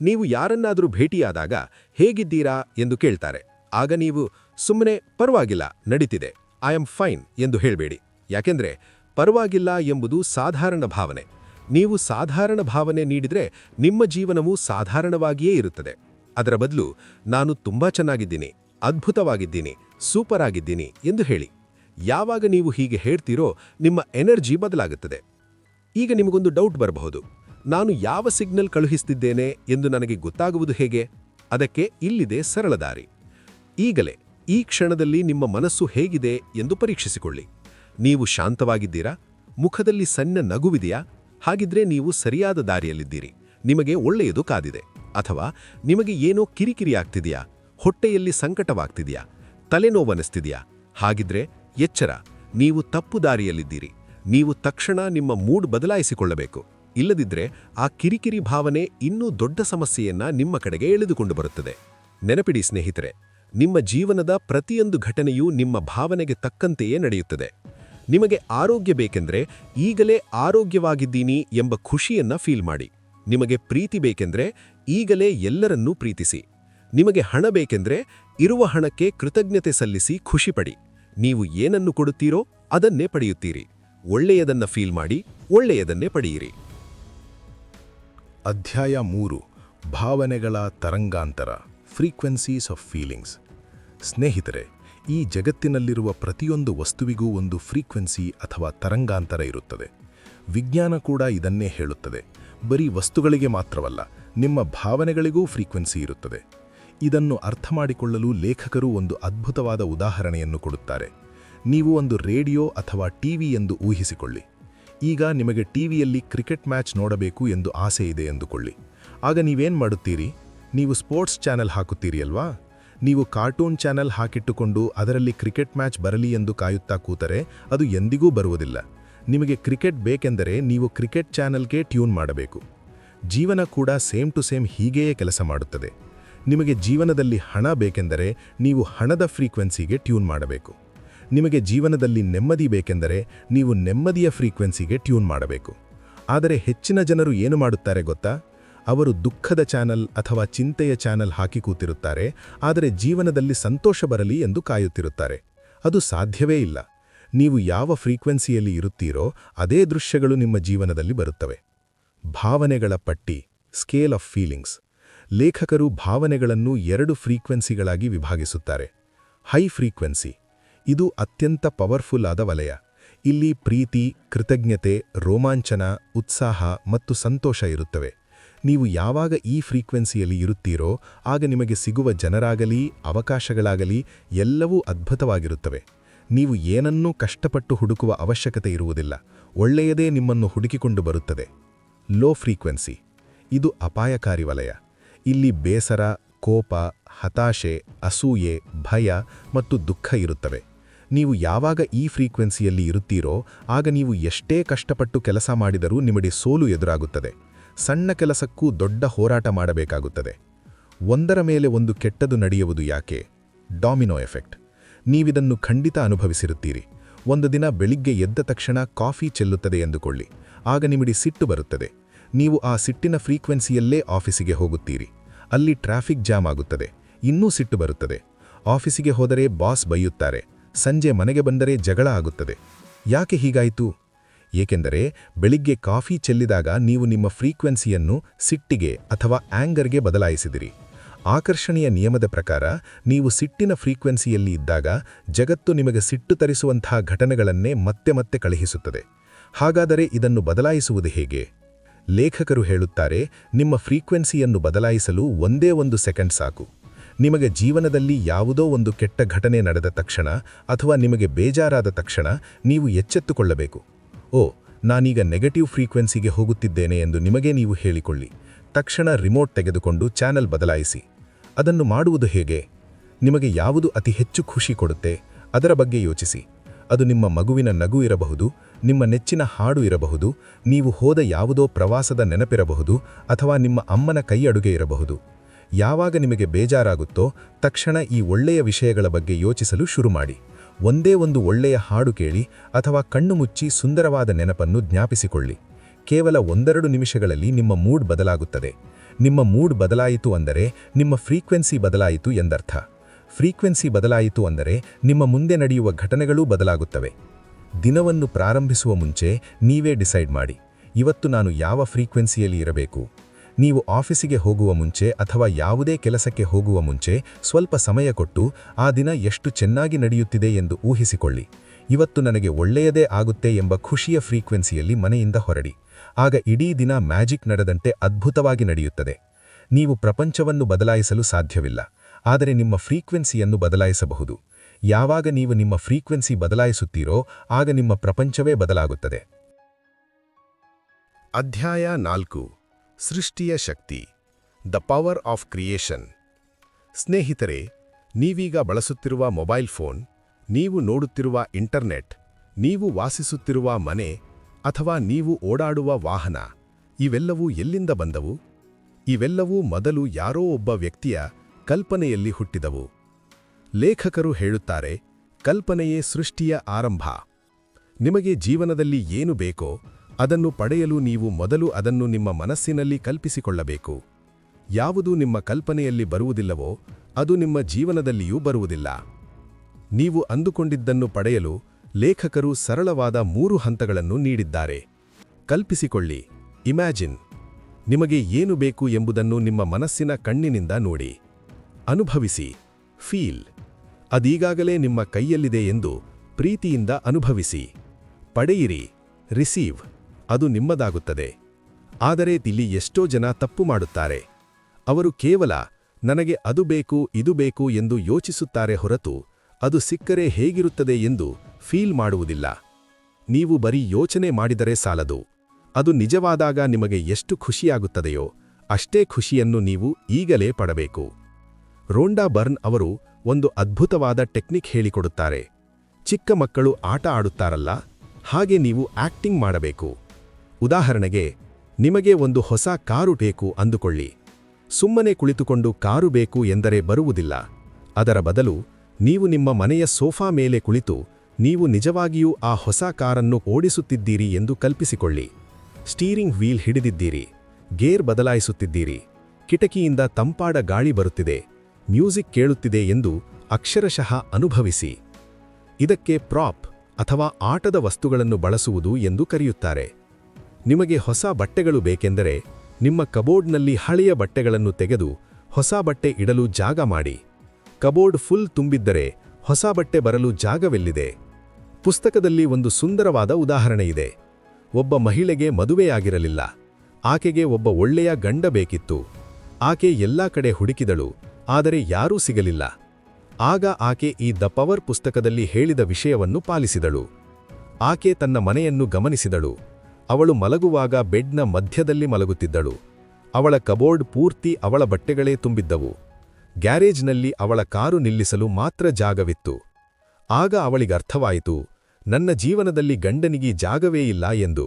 ನೀವು ಯಾರನ್ನಾದರೂ ಭೇಟಿಯಾದಾಗ ಹೇಗಿದ್ದೀರಾ? ಎಂದು ಕೇಳ್ತಾರೆ. ಆಗ ನೀವು ಸುಮ್ಮನೆ ಪರವಾಗಿಲ್ಲ, ನಡೀತಿದೆ. ಐ ಆಮ್ ಫೈನ್ ಎಂದು ಹೇಳಬೇಡಿ. ಯಾಕೆಂದ್ರೆ ಪರವಾಗಿಲ್ಲ ಎಂಬುದು ಸಾಧಾರಣ ಭಾವನೆ. ನೀವು ಸಾಧಾರಣ ಭಾವನೆ ನೀಡಿದರೆ ನಿಮ್ಮ ಜೀವನವು ಸಾಧಾರಣವಾಗಿಯೇ ಇರುತ್ತದೆ. ಅದರ ಬದಲು ನಾನು ತುಂಬಾ ಚೆನ್ನಾಗಿದ್ದೀನಿ, ಅದ್ಭುತವಾಗಿದ್ದೀನಿ ಸೂಪರ್ ಆಗಿದ್ದೀನಿ ಎಂದು ಹೇಳಿ. ಯಾವಾಗ ನೀವು ಹೀಗೆ ಹೇಳ್ತೀರೋ ನಿಮ್ಮ ಎನರ್ಜಿ ಬದಲಾಗುತ್ತದೆ. ಈಗ ನಿಮಗೊಂದು ಡೌಟ್ ಬರಬಹುದು. ನಾನು ಯಾವ ಸಿಗ್ನಲ್ ಕಳುಹಿಸ್ತಿದ್ದೇನೆ ಎಂದು ನನಗೆ ಗೊತ್ತಾಗುವುದು ಹೇಗೆ? ಅದಕ್ಕೆ ಇಲ್ಲಿದೆ ಸರಳ ದಾರಿ. ಈಗಲೇ ಈ ಕ್ಷಣದಲ್ಲಿ ನಿಮ್ಮ ಮನಸ್ಸು ಹೇಗಿದೆ ಎಂದು ಪರೀಕ್ಷಿಸಿಕೊಳ್ಳಿ. ನೀವು ಶಾಂತವಾಗಿದ್ದೀರಾ? ಮುಖದಲ್ಲಿ ಸಣ್ಣ ನಗುವಿದೆಯಾ? ಹಾಗಿದ್ರೆ ನೀವು ಸರಿಯಾದ ದಾರಿಯಲ್ಲಿದ್ದೀರಿ. ನಿಮಗೆ ಒಳ್ಳೆಯದು ಕಾದಿದೆ. ಅಥವಾ ನಿಮಗೆ ಏನೋ ಕಿರಿಕಿರಿ ಆಗ್ತಿದೆಯಾ ಹೊಟ್ಟೆಯಲ್ಲಿ ಸಂಕಟವಾಗ್ತಿದೆಯಾ? ತಲೆನೋವನಿಸ್ತಿದೆಯಾ? ಹಾಗಿದ್ರೆ ಎಚ್ಚರ. ನೀವು ತಪ್ಪು ದಾರಿಯಲ್ಲಿದ್ದೀರಿ. ನೀವು ತಕ್ಷಣ ನಿಮ್ಮ ಮೂಡ್ ಬದಲಾಯಿಸಿಕೊಳ್ಳಬೇಕು. ಇಲ್ಲದಿದ್ರೆ ಆ ಕಿರಿಕಿರಿ ಭಾವನೆ ಇನ್ನೂ ದೊಡ್ಡ ಸಮಸ್ಯೆಯನ್ನ ನಿಮ್ಮ ಕಡೆಗೆ ಎಳೆದುಕೊಂಡು ಬರುತ್ತದೆ. ನೆನಪಿಡಿ ಸ್ನೇಹಿತರೆ ನಿಮ್ಮ ಜೀವನದ ಪ್ರತಿಯೊಂದು ಘಟನೆಯೂ ನಿಮ್ಮ ಭಾವನೆಗೆ ತಕ್ಕಂತೆಯೇ ನಡೆಯುತ್ತದೆ. ನಿಮಗೆ ಆರೋಗ್ಯ ಬೇಕೆಂದರೆ ಈಗಲೇ ಆರೋಗ್ಯವಾಗಿದ್ದೀನಿ ಎಂಬ ಖುಷಿಯನ್ನ ಫೀಲ್ ಮಾಡಿ. ನಿಮಗೆ ಪ್ರೀತಿ ಬೇಕೆಂದರೆ ಈಗಲೇ ಎಲ್ಲರನ್ನೂ ಪ್ರೀತಿಸಿ. ನಿಮಗೆ ಹಣ ಬೇಕೆಂದರೆ ಇರುವ ಹಣಕ್ಕೆ ಕೃತಜ್ಞತೆ ಸಲ್ಲಿಸಿ ಖುಷಿಪಡಿ. ನೀವು ಏನನ್ನು ಕೊಡುತ್ತೀರೋ ಅದನ್ನೇ ಪಡೆಯುತ್ತೀರಿ. ಒಳ್ಳೆಯದನ್ನ ಫೀಲ್ ಮಾಡಿ, ಒಳ್ಳೆಯದನ್ನೇ ಪಡೆಯಿರಿ. ಅಧ್ಯಾಯ ಮೂರು, ಭಾವನೆಗಳ ತರಂಗಾಂತರ ಫ್ರೀಕ್ವೆನ್ಸೀಸ್ ಆಫ್ ಫೀಲಿಂಗ್ಸ್ ಸ್ನೇಹಿತರೆ, ಈ ಜಗತ್ತಿನಲ್ಲಿರುವ ಪ್ರತಿಯೊಂದು ವಸ್ತುವಿಗೂ ಒಂದು ಫ್ರೀಕ್ವೆನ್ಸಿ ಅಥವಾ ತರಂಗಾಂತರ ಇರುತ್ತದೆ. ವಿಜ್ಞಾನ ಕೂಡ ಇದನ್ನೇ ಹೇಳುತ್ತದೆ. ಬರೀ ವಸ್ತುಗಳಿಗೆ ಮಾತ್ರವಲ್ಲ, ನಿಮ್ಮ ಭಾವನೆಗಳಿಗೂ ಫ್ರೀಕ್ವೆನ್ಸಿ ಇರುತ್ತದೆ. ಇದನ್ನು ಅರ್ಥ ಮಾಡಿಕೊಳ್ಳಲು ಲೇಖಕರು ಒಂದು ಅದ್ಭುತವಾದ ಉದಾಹರಣೆಯನ್ನು ಕೊಡುತ್ತಾರೆ. ನೀವು ಒಂದು ರೇಡಿಯೋ ಅಥವಾ ಟಿವಿ ಎಂದು ಊಹಿಸಿಕೊಳ್ಳಿ. ಈಗ ನಿಮಗೆ ಟಿವಿಯಲ್ಲಿ ಕ್ರಿಕೆಟ್ ಮ್ಯಾಚ್ ನೋಡಬೇಕು ಎಂದು ಆಸೆ ಇದೆ ಎಂದುಕೊಳ್ಳಿ. ಆಗ ನೀವೇನ್ ಮಾಡುತ್ತೀರಿ? ನೀವು ಸ್ಪೋರ್ಟ್ಸ್ ಚಾನೆಲ್ ಹಾಕುತ್ತೀರಿ ಅಲ್ವಾ? ನೀವು ಕಾರ್ಟೂನ್ ಚಾನೆಲ್ ಹಾಕಿಟ್ಟುಕೊಂಡು ಅದರಲ್ಲಿ ಕ್ರಿಕೆಟ್ ಮ್ಯಾಚ್ ಬರಲಿ ಎಂದು ಕಾಯುತ್ತಾ ಕೂತರೆ ಅದು ಎಂದಿಗೂ ಬರುವುದಿಲ್ಲ. ನಿಮಗೆ ಕ್ರಿಕೆಟ್ ಬೇಕೆಂದರೆ ನೀವು ಕ್ರಿಕೆಟ್ ಚಾನೆಲ್ಗೆ ಟ್ಯೂನ್ ಮಾಡಬೇಕು. ಜೀವನ ಕೂಡ ಸೇಮ್ ಟು ಸೇಮ್ ಹೀಗೆಯೇ ಕೆಲಸ ಮಾಡುತ್ತದೆ. ನಿಮಗೆ ಜೀವನದಲ್ಲಿ ಹಣ ಬೇಕೆಂದರೆ ನೀವು ಹಣದ ಫ್ರೀಕ್ವೆನ್ಸಿಗೆ ಟ್ಯೂನ್ ಮಾಡಬೇಕು. ನಿಮಗೆ ಜೀವನದಲ್ಲಿ ನೆಮ್ಮದಿ ಬೇಕೆಂದರೆ ನೀವು ನೆಮ್ಮದಿಯ ಫ್ರೀಕ್ವೆನ್ಸಿಗೆ ಟ್ಯೂನ್ ಮಾಡಬೇಕು. ಆದರೆ ಹೆಚ್ಚಿನ ಜನರು ಏನು ಮಾಡುತ್ತಾರೆ ಗೊತ್ತಾ? ಅವರು ದುಃಖದ ಚಾನಲ್ ಅಥವಾ ಚಿಂತೆಯ ಚಾನಲ್ ಹಾಕಿ ಕೂತಿರುತ್ತಾರೆ, ಆದರೆ ಜೀವನದಲ್ಲಿ ಸಂತೋಷ ಬರಲಿ ಎಂದು ಕಾಯುತ್ತಿರುತ್ತಾರೆ. ಅದು ಸಾಧ್ಯವೇ ಇಲ್ಲ. ನೀವು ಯಾವ ಫ್ರೀಕ್ವೆನ್ಸಿಯಲ್ಲಿ ಇರುತ್ತೀರೋ, ಅದೇ ದೃಶ್ಯಗಳು ನಿಮ್ಮ ಜೀವನದಲ್ಲಿ ಬರುತ್ತವೆ. ಭಾವನೆಗಳ ಪಟ್ಟಿ ಸ್ಕೇಲ್ ಆಫ್ ಫೀಲಿಂಗ್ಸ್ ಲೇಖಕರು ಭಾವನೆಗಳನ್ನು ಎರಡು ಫ್ರೀಕ್ವೆನ್ಸಿಗಳಾಗಿ ವಿಭಾಗಿಸುತ್ತಾರೆ. ಹೈ ಫ್ರೀಕ್ವೆನ್ಸಿ ಇದು ಅತ್ಯಂತ ಪವರ್ಫುಲ್ ಆದ ವಲಯ. ಇಲ್ಲಿ ಪ್ರೀತಿ, ಕೃತಜ್ಞತೆ, ರೋಮಾಂಚನ, ಉತ್ಸಾಹ ಮತ್ತು ಸಂತೋಷ ಇರುತ್ತವೆ. ನೀವು ಯಾವಾಗ ಈ ಫ್ರೀಕ್ವೆನ್ಸಿಯಲ್ಲಿ ಇರುತ್ತೀರೋ ಆಗ ನಿಮಗೆ ಸಿಗುವ ಜನರಾಗಲಿ, ಅವಕಾಶಗಳಾಗಲಿ ಎಲ್ಲವೂ ಅದ್ಭುತವಾಗಿರುತ್ತವೆ. ನೀವು ಏನನ್ನೂ ಕಷ್ಟಪಟ್ಟು ಹುಡುಕುವ ಅವಶ್ಯಕತೆ ಇರುವುದಿಲ್ಲ. ಒಳ್ಳೆಯದೇ ನಿಮ್ಮನ್ನು ಹುಡುಕಿಕೊಂಡು ಬರುತ್ತದೆ. Low frequency. ಇದು ಅಪಾಯಕಾರಿ ವಲಯ. ಇಲ್ಲಿ ಬೇಸರ, ಕೋಪ, ಹತಾಶೆ, ಅಸೂಯೆ, ಭಯ ಮತ್ತು ದುಃಖ ಇರುತ್ತವೆ. ನೀವು ಯಾವಾಗ ಈ ಫ್ರೀಕ್ವೆನ್ಸಿಯಲ್ಲಿ ಇರುತ್ತೀರೋ ಆಗ ನೀವು ಎಷ್ಟೇ ಕಷ್ಟಪಟ್ಟು ಕೆಲಸ ಮಾಡಿದರೂ ನಿಮಗೆ ಸೋಲು ಎದುರಾಗುತ್ತದೆ. ಸಣ್ಣ ಕೆಲಸಕ್ಕೂ ದೊಡ್ಡ ಹೋರಾಟ ಮಾಡಬೇಕಾಗುತ್ತದೆ. ಒಂದರ ಮೇಲೆ ಒಂದು ಕೆಟ್ಟದು ನಡೆಯುವುದು ಯಾಕೆ? Domino effect. ನೀವಿದನ್ನು ಖಂಡಿತ ಅನುಭವಿಸಿರುತ್ತೀರಿ. ಒಂದು ದಿನ ಬೆಳಿಗ್ಗೆ ಎದ್ದ ತಕ್ಷಣ ಕಾಫಿ ಚೆಲ್ಲುತ್ತದೆ ಎಂದುಕೊಳ್ಳಿ. ಆಗ ನಿಮಿಡಿ ಸಿಟ್ಟು ಬರುತ್ತದೆ. ನೀವು ಆ ಸಿಟ್ಟಿನ ಫ್ರೀಕ್ವೆನ್ಸಿಯಲ್ಲೇ ಆಫೀಸಿಗೆ ಹೋಗುತ್ತೀರಿ. ಅಲ್ಲಿ ಟ್ರಾಫಿಕ್ ಜಾಮ್ ಆಗುತ್ತದೆ. ಇನ್ನೂ ಸಿಟ್ಟು ಬರುತ್ತದೆ. ಆಫೀಸಿಗೆ ಹೋದರೆ ಬಾಸ್ ಬೈಯುತ್ತಾರೆ. ಸಂಜೆ ಮನೆಗೆ ಬಂದರೆ ಜಗಳ ಆಗುತ್ತದೆ. ಯಾಕೆ ಹೀಗಾಯಿತು? ಏಕೆಂದರೆ ಬೆಳಿಗ್ಗೆ ಕಾಫಿ ಚೆಲ್ಲಿದಾಗ ನೀವು ನಿಮ್ಮ ಫ್ರೀಕ್ವೆನ್ಸಿಯನ್ನು ಸಿಟ್ಟಿಗೆ ಅಥವಾ ಆಂಗರ್ಗೆ ಬದಲಾಯಿಸಿದಿರಿ. ಆಕರ್ಷಣೆಯ ನಿಯಮದ ಪ್ರಕಾರ ನೀವು ಸಿಟ್ಟಿನ ಫ್ರೀಕ್ವೆನ್ಸಿಯಲ್ಲಿ ಇದ್ದಾಗ ಜಗತ್ತು ನಿಮಗೆ ಸಿಟ್ಟು ತರಿಸುವಂತಹ ಘಟನೆಗಳನ್ನೇ ಮತ್ತೆ ಮತ್ತೆ ಕಳುಹಿಸುತ್ತದೆ. ಹಾಗಾದರೆ ಇದನ್ನು ಬದಲಾಯಿಸುವುದು ಹೇಗೆ? ಲೇಖಕರು ಹೇಳುತ್ತಾರೆ, ನಿಮ್ಮ ಫ್ರೀಕ್ವೆನ್ಸಿಯನ್ನು ಬದಲಾಯಿಸಲು ಒಂದೇ ಒಂದು ಸೆಕೆಂಡ್ ಸಾಕು. ನಿಮಗೆ ಜೀವನದಲ್ಲಿ ಯಾವುದೋ ಒಂದು ಕೆಟ್ಟ ಘಟನೆ ನಡೆದ ತಕ್ಷಣ ಅಥವಾ ನಿಮಗೆ ಬೇಜಾರಾದ ತಕ್ಷಣ ನೀವು ಎಚ್ಚೆತ್ತುಕೊಳ್ಳಬೇಕು. ಓ, ನಾನೀಗ ನೆಗೆಟಿವ್ ಫ್ರೀಕ್ವೆನ್ಸಿಗೆ ಹೋಗುತ್ತಿದ್ದೇನೆ ಎಂದು ನಿಮಗೆ ನೀವು ಹೇಳಿಕೊಳ್ಳಿ. ತಕ್ಷಣ ರಿಮೋಟ್ ತೆಗೆದುಕೊಂಡು ಚಾನೆಲ್ ಬದಲಾಯಿಸಿ. ಅದನ್ನು ಮಾಡುವುದು ಹೇಗೆ? ನಿಮಗೆ ಯಾವುದು ಅತಿ ಹೆಚ್ಚು ಖುಷಿ ಕೊಡುತ್ತೆ? ಅದರ ಬಗ್ಗೆ ಯೋಚಿಸಿ. ಅದು ನಿಮ್ಮ ಮಗುವಿನ ನಗು ಇರಬಹುದು, ನಿಮ್ಮ ನೆಚ್ಚಿನ ಹಾಡು ಇರಬಹುದು, ನೀವು ಹೋದ ಯಾವುದೋ ಪ್ರವಾಸದ ನೆನಪಿರಬಹುದು, ಅಥವಾ ನಿಮ್ಮ ಅಮ್ಮನ ಕೈ ಅಡುಗೆ ಇರಬಹುದು. ಯಾವಾಗ ನಿಮಗೆ ಬೇಜಾರಾಗುತ್ತೋ ತಕ್ಷಣ ಈ ಒಳ್ಳೆಯ ವಿಷಯಗಳ ಬಗ್ಗೆ ಯೋಚಿಸಲು ಶುರು ಮಾಡಿ ಒಂದೇ ಒಂದು ಒಳ್ಳೆಯ ಹಾಡು ಕೇಳಿ ಅಥವಾ ಕಣ್ಣು ಮುಚ್ಚಿ ಸುಂದರವಾದ ನೆನಪನ್ನು ಜ್ಞಾಪಿಸಿಕೊಳ್ಳಿ. ಕೇವಲ ಒಂದೆರಡು ನಿಮಿಷಗಳಲ್ಲಿ ನಿಮ್ಮ ಮೂಡ್ ಬದಲಾಗುತ್ತದೆ. ನಿಮ್ಮ ಮೂಡ್ ಬದಲಾಯಿತು ಅಂದರೆ ನಿಮ್ಮ ಫ್ರೀಕ್ವೆನ್ಸಿ ಬದಲಾಯಿತು ಎಂದರ್ಥ. ಫ್ರೀಕ್ವೆನ್ಸಿ ಬದಲಾಯಿತು ಅಂದರೆ ನಿಮ್ಮ ಮುಂದೆ ನಡೆಯುವ ಘಟನೆಗಳೂ ಬದಲಾಗುತ್ತವೆ. ದಿನವನ್ನು ಪ್ರಾರಂಭಿಸುವ ಮುಂಚೆ ನೀವೇ ಡಿಸೈಡ್ ಮಾಡಿ. ಇವತ್ತು ನಾನು ಯಾವ ಫ್ರೀಕ್ವೆನ್ಸಿಯಲ್ಲಿ ಇರಬೇಕು? ನೀವು ಆಫೀಸಿಗೆ ಹೋಗುವ ಮುಂಚೆ ಅಥವಾ ಯಾವುದೇ ಕೆಲಸಕ್ಕೆ ಹೋಗುವ ಮುಂಚೆ ಸ್ವಲ್ಪ ಸಮಯ ಕೊಟ್ಟು ಆ ದಿನ ಎಷ್ಟು ಚೆನ್ನಾಗಿ ನಡೆಯುತ್ತಿದೆ ಎಂದು ಊಹಿಸಿಕೊಳ್ಳಿ. ಇವತ್ತು ನನಗೆ ಒಳ್ಳೆಯದೇ ಆಗುತ್ತೆ ಎಂಬ ಖುಷಿಯ ಫ್ರೀಕ್ವೆನ್ಸಿಯಲ್ಲಿ ಮನೆಯಿಂದ ಹೊರಡಿ. ಆಗ ಇಡೀ ದಿನ ಮ್ಯಾಜಿಕ್ ನಡೆದಂತೆ ಅದ್ಭುತವಾಗಿ ನಡೆಯುತ್ತದೆ. ನೀವು ಪ್ರಪಂಚವನ್ನು ಬದಲಾಯಿಸಲು ಸಾಧ್ಯವಿಲ್ಲ. ಆದರೆ ನಿಮ್ಮ ಫ್ರೀಕ್ವೆನ್ಸಿಯನ್ನು ಬದಲಾಯಿಸಬಹುದು. ಯಾವಾಗ ನೀವು ನಿಮ್ಮ ಫ್ರೀಕ್ವೆನ್ಸಿ ಬದಲಾಯಿಸುತ್ತೀರೋ ಆಗ ನಿಮ್ಮ ಪ್ರಪಂಚವೇ ಬದಲಾಗುತ್ತದೆ. ಅಧ್ಯಾಯ ನಾಲ್ಕು. ಸೃಷ್ಟಿಯ ಶಕ್ತಿ, ದ ಪವರ್ ಆಫ್ ಕ್ರಿಯೇಷನ್. ಸ್ನೇಹಿತರೆ, ನೀವೀಗ ಬಳಸುತ್ತಿರುವ ಮೊಬೈಲ್ ಫೋನ್, ನೀವು ನೋಡುತ್ತಿರುವ ಇಂಟರ್ನೆಟ್, ನೀವು ವಾಸಿಸುತ್ತಿರುವ ಮನೆ ಅಥವಾ ನೀವು ಓಡಾಡುವ ವಾಹನ, ಇವೆಲ್ಲವೂ ಎಲ್ಲಿಂದ ಬಂದವು? ಇವೆಲ್ಲವೂ ಮೊದಲು ಯಾರೋ ಒಬ್ಬ ವ್ಯಕ್ತಿಯ ಕಲ್ಪನೆಯಲ್ಲಿ ಹುಟ್ಟಿದವು. ಲೇಖಕರು ಹೇಳುತ್ತಾರೆ, ಕಲ್ಪನೆಯೇ ಸೃಷ್ಟಿಯ ಆರಂಭ. ನಿಮಗೆ ಜೀವನದಲ್ಲಿ ಏನು ಬೇಕೋ ಅದನ್ನು ಪಡೆಯಲು ನೀವು ಮೊದಲು ಅದನ್ನು ನಿಮ್ಮ ಮನಸ್ಸಿನಲ್ಲಿ ಕಲ್ಪಿಸಿಕೊಳ್ಳಬೇಕು. ಯಾವುದು ನಿಮ್ಮ ಕಲ್ಪನೆಯಲ್ಲಿ ಬರುವುದಿಲ್ಲವೋ, ಅದು ನಿಮ್ಮ ಜೀವನದಲ್ಲಿಯೂ ಬರುವುದಿಲ್ಲ. ನೀವು ಅಂದುಕೊಂಡಿದ್ದನ್ನು ಪಡೆಯಲು ಲೇಖಕರು ಸರಳವಾದ ಮೂರು ಹಂತಗಳನ್ನು ನೀಡಿದ್ದಾರೆ. ಕಲ್ಪಿಸಿಕೊಳ್ಳಿ. ಇಮ್ಯಾಜಿನ್. ನಿಮಗೆ ಏನು ಬೇಕು ಎಂಬುದನ್ನು ನಿಮ್ಮ ಮನಸ್ಸಿನ ಕಣ್ಣಿನಿಂದ ನೋಡಿ. ಅನುಭವಿಸಿ. ಫೀಲ್. ಅದೀಗಾಗಲೇ ನಿಮ್ಮ ಕೈಯಲ್ಲಿದೆ ಎಂದು ಪ್ರೀತಿಯಿಂದ ಅನುಭವಿಸಿ. ಪಡೆಯಿರಿ. ರಿಸೀವ್. ಅದು ನಿಮ್ಮದಾಗುತ್ತದೆ. ಆದರೆ ಇಲ್ಲಿ ಎಷ್ಟೋ ಜನ ತಪ್ಪು ಮಾಡುತ್ತಾರೆ. ಅವರು ಕೇವಲ, ನನಗೆ ಅದು ಬೇಕು, ಇದು ಬೇಕು ಎಂದು ಯೋಚಿಸುತ್ತಾರೆ ಹೊರತು, ಅದು ಸಿಕ್ಕರೆ ಹೇಗಿರುತ್ತದೆ ಎಂದು ಫೀಲ್ ಮಾಡುವುದಿಲ್ಲ. ನೀವು ಬರೀ ಯೋಚನೆ ಮಾಡಿದರೆ ಸಾಲದು. ಅದು ನಿಜವಾದಾಗ ನಿಮಗೆ ಎಷ್ಟು ಖುಷಿಯಾಗುತ್ತದೆಯೋ, ಅಷ್ಟೇ ಖುಷಿಯನ್ನು ನೀವು ಈಗಲೇ ಪಡಬೇಕು. ರೋಂಡಾ ಬರ್ನ್ ಅವರು ಒಂದು ಅದ್ಭುತವಾದ ಟೆಕ್ನಿಕ್ ಹೇಳಿಕೊಡುತ್ತಾರೆ. ಚಿಕ್ಕ ಮಕ್ಕಳು ಆಟ ಆಡುತ್ತಾರಲ್ಲ, ಹಾಗೆ ನೀವು ಆಕ್ಟಿಂಗ್ ಮಾಡಬೇಕು. ಉದಾಹರಣೆಗೆ, ನಿಮಗೆ ಒಂದು ಹೊಸ ಕಾರು ಬೇಕು ಅಂದುಕೊಳ್ಳಿ. ಸುಮ್ಮನೆ ಕುಳಿತುಕೊಂಡು ಕಾರು ಬೇಕು ಎಂದರೆ ಬರುವುದಿಲ್ಲ. ಅದರ ಬದಲು, ನೀವು ನಿಮ್ಮ ಮನೆಯ ಸೋಫಾ ಮೇಲೆ ಕುಳಿತು, ನೀವು ನಿಜವಾಗಿಯೂ ಆ ಹೊಸ ಕಾರನ್ನು ಓಡಿಸುತ್ತಿದ್ದೀರಿ ಎಂದು ಕಲ್ಪಿಸಿಕೊಳ್ಳಿ. ಸ್ಟೀರಿಂಗ್ ವೀಲ್ ಹಿಡಿದಿದ್ದೀರಿ, ಗೇರ್ ಬದಲಾಯಿಸುತ್ತಿದ್ದೀರಿ, ಕಿಟಕಿಯಿಂದ ತಂಪಾಡ ಗಾಳಿ ಬರುತ್ತಿದೆ, ಮ್ಯೂಸಿಕ್ ಕೇಳುತ್ತಿದೆ ಎಂದು ಅಕ್ಷರಶಃ ಅನುಭವಿಸಿ. ಇದಕ್ಕೆ ಪ್ರಾಪ್ ಅಥವಾ ಆಟದ ವಸ್ತುಗಳನ್ನು ಬಳಸುವುದು ಎಂದು ಕರೆಯುತ್ತಾರೆ. ನಿಮಗೆ ಹೊಸ ಬಟ್ಟೆಗಳು ಬೇಕೆಂದರೆ ನಿಮ್ಮ ಕಬೋರ್ಡ್ನಲ್ಲಿ ಹಳೆಯ ಬಟ್ಟೆಗಳನ್ನು ತೆಗೆದು ಹೊಸ ಬಟ್ಟೆ ಇಡಲು ಜಾಗ ಮಾಡಿ. ಕಬೋರ್ಡ್ ಫುಲ್ ತುಂಬಿದ್ದರೆ ಹೊಸ ಬಟ್ಟೆ ಬರಲು ಜಾಗವೆಲ್ಲಿದೆ. ಪುಸ್ತಕದಲ್ಲಿ ಒಂದು ಸುಂದರವಾದ ಉದಾಹರಣೆಯಿದೆ ಒಬ್ಬ ಮಹಿಳೆಗೆ ಮದುವೆಯಾಗಿರಲಿಲ್ಲ. ಆಕೆಗೆ ಒಬ್ಬ ಒಳ್ಳೆಯ ಗಂಡ ಬೇಕಿತ್ತು. ಆಕೆ ಎಲ್ಲ ಕಡೆ ಹುಡುಕಿದಳು, ಆದರೆ ಯಾರೂ ಸಿಗಲಿಲ್ಲ. ಆಗ ಆಕೆ ಈ ದ ಪವರ್ ಪುಸ್ತಕದಲ್ಲಿ ಹೇಳಿದ ವಿಷಯವನ್ನು ಪಾಲಿಸಿದಳು. ಆಕೆ ತನ್ನ ಮನೆಯನ್ನು ಗಮನಿಸಿದಳು. ಅವಳು ಮಲಗುವಾಗ ಬೆಡ್ನ ಮಧ್ಯದಲ್ಲಿ ಮಲಗುತ್ತಿದ್ದಳು. ಅವಳ ಕಬೋರ್ಡ್ ಪೂರ್ತಿ ಅವಳ ಬಟ್ಟೆಗಳೇ ತುಂಬಿದ್ದವು. ಗ್ಯಾರೇಜ್ನಲ್ಲಿ ಅವಳ ಕಾರು ನಿಲ್ಲಿಸಲು ಮಾತ್ರ ಜಾಗವಿತ್ತು. ಆಗ ಅವಳಿಗರ್ಥವಾಯಿತು ನನ್ನ ಜೀವನದಲ್ಲಿ ಗಂಡನಿಗೆ ಜಾಗವೇ ಇಲ್ಲ ಎಂದು.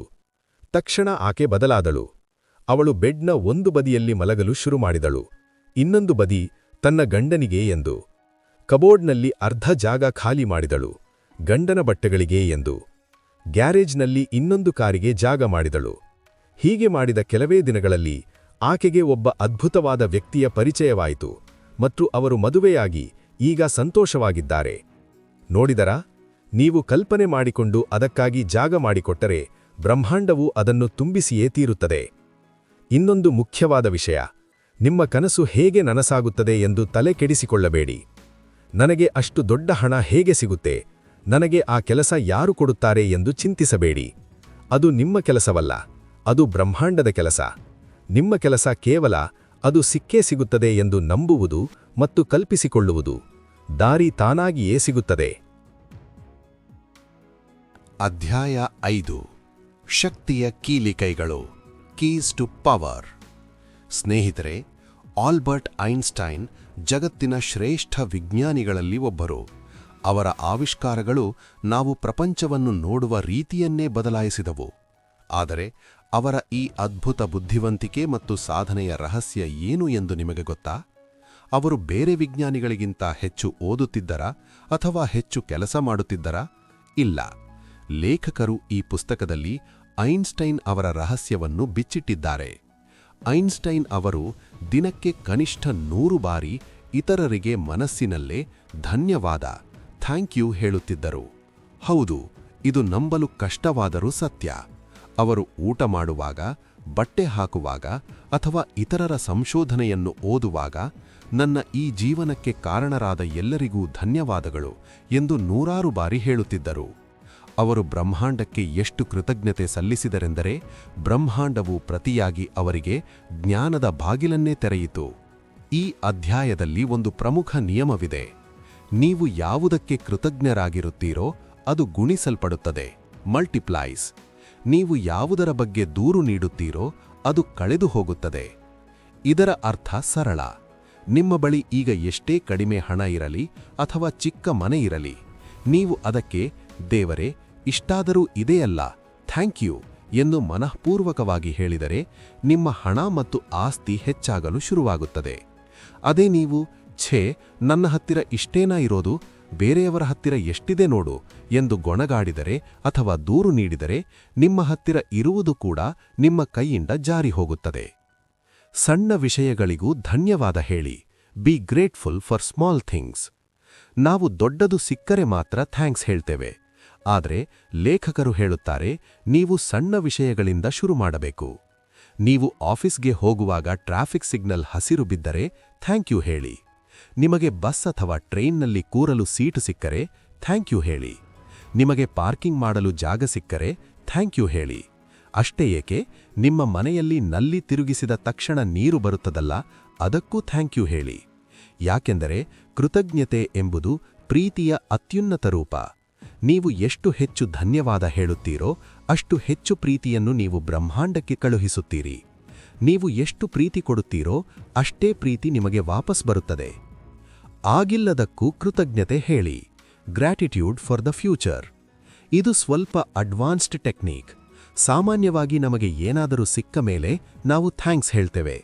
ತಕ್ಷಣ ಆಕೆ ಬದಲಾದಳು. ಅವಳು ಬೆಡ್ನ ಒಂದು ಬದಿಯಲ್ಲಿ ಮಲಗಲು ಶುರುಮಾಡಿದಳು ಇನ್ನೊಂದು ಬದಿ, ತನ್ನ ಗಂಡನಿಗೆ ಎಂದು. ಕಬೋರ್ಡ್ನಲ್ಲಿ ಅರ್ಧ ಜಾಗ ಖಾಲಿ ಮಾಡಿದಳು. ಗಂಡನ ಬಟ್ಟೆಗಳಿಗೆ ಎಂದು. ಗ್ಯಾರೇಜ್ನಲ್ಲಿ ಇನ್ನೊಂದು ಕಾರಿಗೆ ಜಾಗ ಮಾಡಿದಳು. ಹೀಗೆ ಮಾಡಿದ ಕೆಲವೇ ದಿನಗಳಲ್ಲಿ ಆಕೆಗೆ ಒಬ್ಬ ಅದ್ಭುತವಾದ ವ್ಯಕ್ತಿಯ ಪರಿಚಯವಾಯಿತು ಮತ್ತು ಅವರು ಮದುವೆಯಾಗಿ ಈಗ ಸಂತೋಷವಾಗಿದ್ದಾರೆ. ನೋಡಿದರಾ? ನೀವು ಕಲ್ಪನೆ ಮಾಡಿಕೊಂಡು ಅದಕ್ಕಾಗಿ ಜಾಗ ಮಾಡಿಕೊಟ್ಟರೆ ಬ್ರಹ್ಮಾಂಡವು ಅದನ್ನು ತುಂಬಿಸಿಯೇ ತೀರುತ್ತದೆ. ಇನ್ನೊಂದು ಮುಖ್ಯವಾದ ವಿಷಯ, ನಿಮ್ಮ ಕನಸು ಹೇಗೆ ನನಸಾಗುತ್ತದೆ ಎಂದು ತಲೆ ಕೆಡಿಸಿಕೊಳ್ಳಬೇಡಿ. ನನಗೆ ಅಷ್ಟು ದೊಡ್ಡ ಹಣ ಹೇಗೆ ಸಿಗುತ್ತೆ? ನನಗೆ ಆ ಕೆಲಸ ಯಾರು ಕೊಡುತ್ತಾರೆ ಎಂದು ಚಿಂತಿಸಬೇಡಿ. ಅದು ನಿಮ್ಮ ಕೆಲಸವಲ್ಲ, ಅದು ಬ್ರಹ್ಮಾಂಡದ ಕೆಲಸ. ನಿಮ್ಮ ಕೆಲಸ ಕೇವಲ ಅದು ಸಿಕ್ಕೇ ಸಿಗುತ್ತದೆ ಎಂದು ನಂಬುವುದು ಮತ್ತು ಕಲ್ಪಿಸಿಕೊಳ್ಳುವುದು. ದಾರಿ ತಾನಾಗಿಯೇ ಸಿಗುತ್ತದೆ. ಅಧ್ಯಾಯ ಐದು. ಶಕ್ತಿಯ ಕೀಲಿಕೈಗಳು, ಕೀಸ್ ಟು ಪವರ್. ಸ್ನೇಹಿತರೆ, ಆಲ್ಬರ್ಟ್ ಐನ್ಸ್ಟೈನ್ ಜಗತ್ತಿನ ಶ್ರೇಷ್ಠ ವಿಜ್ಞಾನಿಗಳಲ್ಲಿ ಒಬ್ಬರು. ಅವರ ಆವಿಷ್ಕಾರಗಳು ನಾವು ಪ್ರಪಂಚವನ್ನು ನೋಡುವ ರೀತಿಯನ್ನೇ ಬದಲಾಯಿಸಿದವು. ಆದರೆ ಅವರ ಈ ಅದ್ಭುತ ಬುದ್ಧಿವಂತಿಕೆ ಮತ್ತು ಸಾಧನೆಯ ರಹಸ್ಯ ಏನು ಎಂದು ನಿಮಗೆ ಗೊತ್ತಾ? ಅವರು ಬೇರೆ ವಿಜ್ಞಾನಿಗಳಿಗಿಂತ ಹೆಚ್ಚು ಓದುತ್ತಿದ್ದರಾ ಅಥವಾ ಹೆಚ್ಚು ಕೆಲಸ ಮಾಡುತ್ತಿದ್ದರಾ? ಇಲ್ಲ. ಲೇಖಕರು ಈ ಪುಸ್ತಕದಲ್ಲಿ ಐನ್ಸ್ಟೈನ್ ಅವರ ರಹಸ್ಯವನ್ನು ಬಿಚ್ಚಿಟ್ಟಿದ್ದಾರೆ. ಐನ್ಸ್ಟೈನ್ ಅವರು ದಿನಕ್ಕೆ ಕನಿಷ್ಠ ನೂರು ಬಾರಿ ಇತರರಿಗೆ ಮನಸ್ಸಿನಲ್ಲೇ ಧನ್ಯವಾದ. ಥ್ಯಾಂಕ್ ಯು ಹೇಳುತ್ತಿದ್ದರು. ಹೌದು, ಇದು ನಂಬಲು ಕಷ್ಟವಾದರೂ ಸತ್ಯ. ಅವರು ಊಟ ಮಾಡುವಾಗ, ಬಟ್ಟೆ ಹಾಕುವಾಗ ಅಥವಾ ಇತರರ ಸಂಶೋಧನೆಯನ್ನು ಓದುವಾಗ ನನ್ನ ಈ ಜೀವನಕ್ಕೆ ಕಾರಣರಾದ ಎಲ್ಲರಿಗೂ ಧನ್ಯವಾದಗಳು ಎಂದು ನೂರಾರು ಬಾರಿ ಹೇಳುತ್ತಿದ್ದರು. ಅವರು ಬ್ರಹ್ಮಾಂಡಕ್ಕೆ ಎಷ್ಟು ಕೃತಜ್ಞತೆ ಸಲ್ಲಿಸಿದರೆಂದರೆ ಬ್ರಹ್ಮಾಂಡವು ಪ್ರತಿಯಾಗಿ ಅವರಿಗೆ ಜ್ಞಾನದ ಬಾಗಿಲನ್ನೇ ತೆರೆಯಿತು. ಈ ಅಧ್ಯಾಯದಲ್ಲಿ ಒಂದು ಪ್ರಮುಖ ನಿಯಮವಿದೆ. ನೀವು ಯಾವುದಕ್ಕೆ ಕೃತಜ್ಞರಾಗಿರುತ್ತೀರೋ ಅದು ಗುಣಿಸಲ್ಪಡುತ್ತದೆ. ಮಲ್ಟಿಪ್ಲೈಸ್. ನೀವು ಯಾವುದರ ಬಗ್ಗೆ ದೂರು ನೀಡುತ್ತೀರೋ ಅದು ಕಳೆದು ಹೋಗುತ್ತದೆ. ಇದರ ಅರ್ಥ ಸರಳ. ನಿಮ್ಮ ಬಳಿ ಈಗ ಎಷ್ಟೇ ಕಡಿಮೆ ಹಣ ಇರಲಿ ಅಥವಾ ಚಿಕ್ಕ ಮನೆ ಇರಲಿ, ನೀವು ಅದಕ್ಕೆ, ದೇವರೇ, ಇಷ್ಟಾದರೂ ಇದೆಯಲ್ಲ, ಥ್ಯಾಂಕ್ ಯು, ಎಂದು ಮನಃಪೂರ್ವಕವಾಗಿ ಹೇಳಿದರೆ ನಿಮ್ಮ ಹಣ ಮತ್ತು ಆಸ್ತಿ ಹೆಚ್ಚಾಗಲು ಶುರುವಾಗುತ್ತದೆ. ಅದೇ ನೀವು ಛೇ, ನನ್ನ ಹತ್ತಿರ ಇಷ್ಟೇನಾ ಇರೋದು? ಬೇರೆಯವರ ಹತ್ತಿರ ಎಷ್ಟಿದೆ ನೋಡು ಎಂದು ಗೊಣಗಾಡಿದರೆ ಅಥವಾ ದೂರು ನೀಡಿದರೆ ನಿಮ್ಮ ಹತ್ತಿರ ಇರುವುದು ಕೂಡ ನಿಮ್ಮ ಕೈಯಿಂದ ಜಾರಿ ಹೋಗುತ್ತದೆ. ಸಣ್ಣ ವಿಷಯಗಳಿಗೂ ಧನ್ಯವಾದ ಹೇಳಿ. Be grateful for small things. ನಾವು ದೊಡ್ಡದು ಸಿಕ್ಕರೆ ಮಾತ್ರ ಥ್ಯಾಂಕ್ಸ್ ಹೇಳ್ತೇವೆ. ಆದರೆ ಲೇಖಕರು ಹೇಳುತ್ತಾರೆ, ನೀವು ಸಣ್ಣ ವಿಷಯಗಳಿಂದ ಶುರು ಮಾಡಬೇಕು. ನೀವು ಆಫೀಸ್ಗೆ ಹೋಗುವಾಗ ಟ್ರಾಫಿಕ್ ಸಿಗ್ನಲ್ ಹಸಿರು ಬಿದ್ದರೆ ಥ್ಯಾಂಕ್ ಯು ಹೇಳಿ. ನಿಮಗೆ ಬಸ್ ಅಥವಾ ಟ್ರೈನ್ನಲ್ಲಿ ಕೂರಲು ಸೀಟು ಸಿಕ್ಕರೆ ಥ್ಯಾಂಕ್ ಯು ಹೇಳಿ. ನಿಮಗೆ ಪಾರ್ಕಿಂಗ್ ಮಾಡಲು ಜಾಗ ಸಿಕ್ಕರೆ ಥ್ಯಾಂಕ್ ಯು ಹೇಳಿ. ಅಷ್ಟೇ ಏಕೆ, ನಿಮ್ಮ ಮನೆಯಲ್ಲಿ ನಲ್ಲಿ ತಿರುಗಿಸಿದ ತಕ್ಷಣ ನೀರು ಬರುತ್ತದಲ್ಲ, ಅದಕ್ಕೂ ಥ್ಯಾಂಕ್ ಯು ಹೇಳಿ. ಯಾಕೆಂದರೆ ಕೃತಜ್ಞತೆ ಎಂಬುದು ಪ್ರೀತಿಯ ಅತ್ಯುನ್ನತ ರೂಪ. ನೀವು ಎಷ್ಟು ಹೆಚ್ಚು ಧನ್ಯವಾದ ಹೇಳುತ್ತೀರೋ ಅಷ್ಟು ಹೆಚ್ಚು ಪ್ರೀತಿಯನ್ನು ನೀವು ಬ್ರಹ್ಮಾಂಡಕ್ಕೆ ಕಳುಹಿಸುತ್ತೀರಿ. ನೀವು ಎಷ್ಟು ಪ್ರೀತಿ ಕೊಡುತ್ತೀರೋ ಅಷ್ಟೇ ಪ್ರೀತಿ ನಿಮಗೆ ವಾಪಸ್ ಬರುತ್ತದೆ. ಆಗಿಲ್ಲದಕ್ಕೂ ಕೃತಜ್ಞತೆ ಹೇಳಿ. Gratitude for the future. ಇದು ಸ್ವಲ್ಪ ಅಡ್ವಾನ್ಸ್ಡ್ ಟೆಕ್ನಿಕ್. ಸಾಮಾನ್ಯವಾಗಿ ನಮಗೆ ಏನಾದರೂ ಸಿಕ್ಕ ಮೇಲೆ ನಾವು ಥ್ಯಾಂಕ್ಸ್ ಹೇಳ್ತೇವೆ.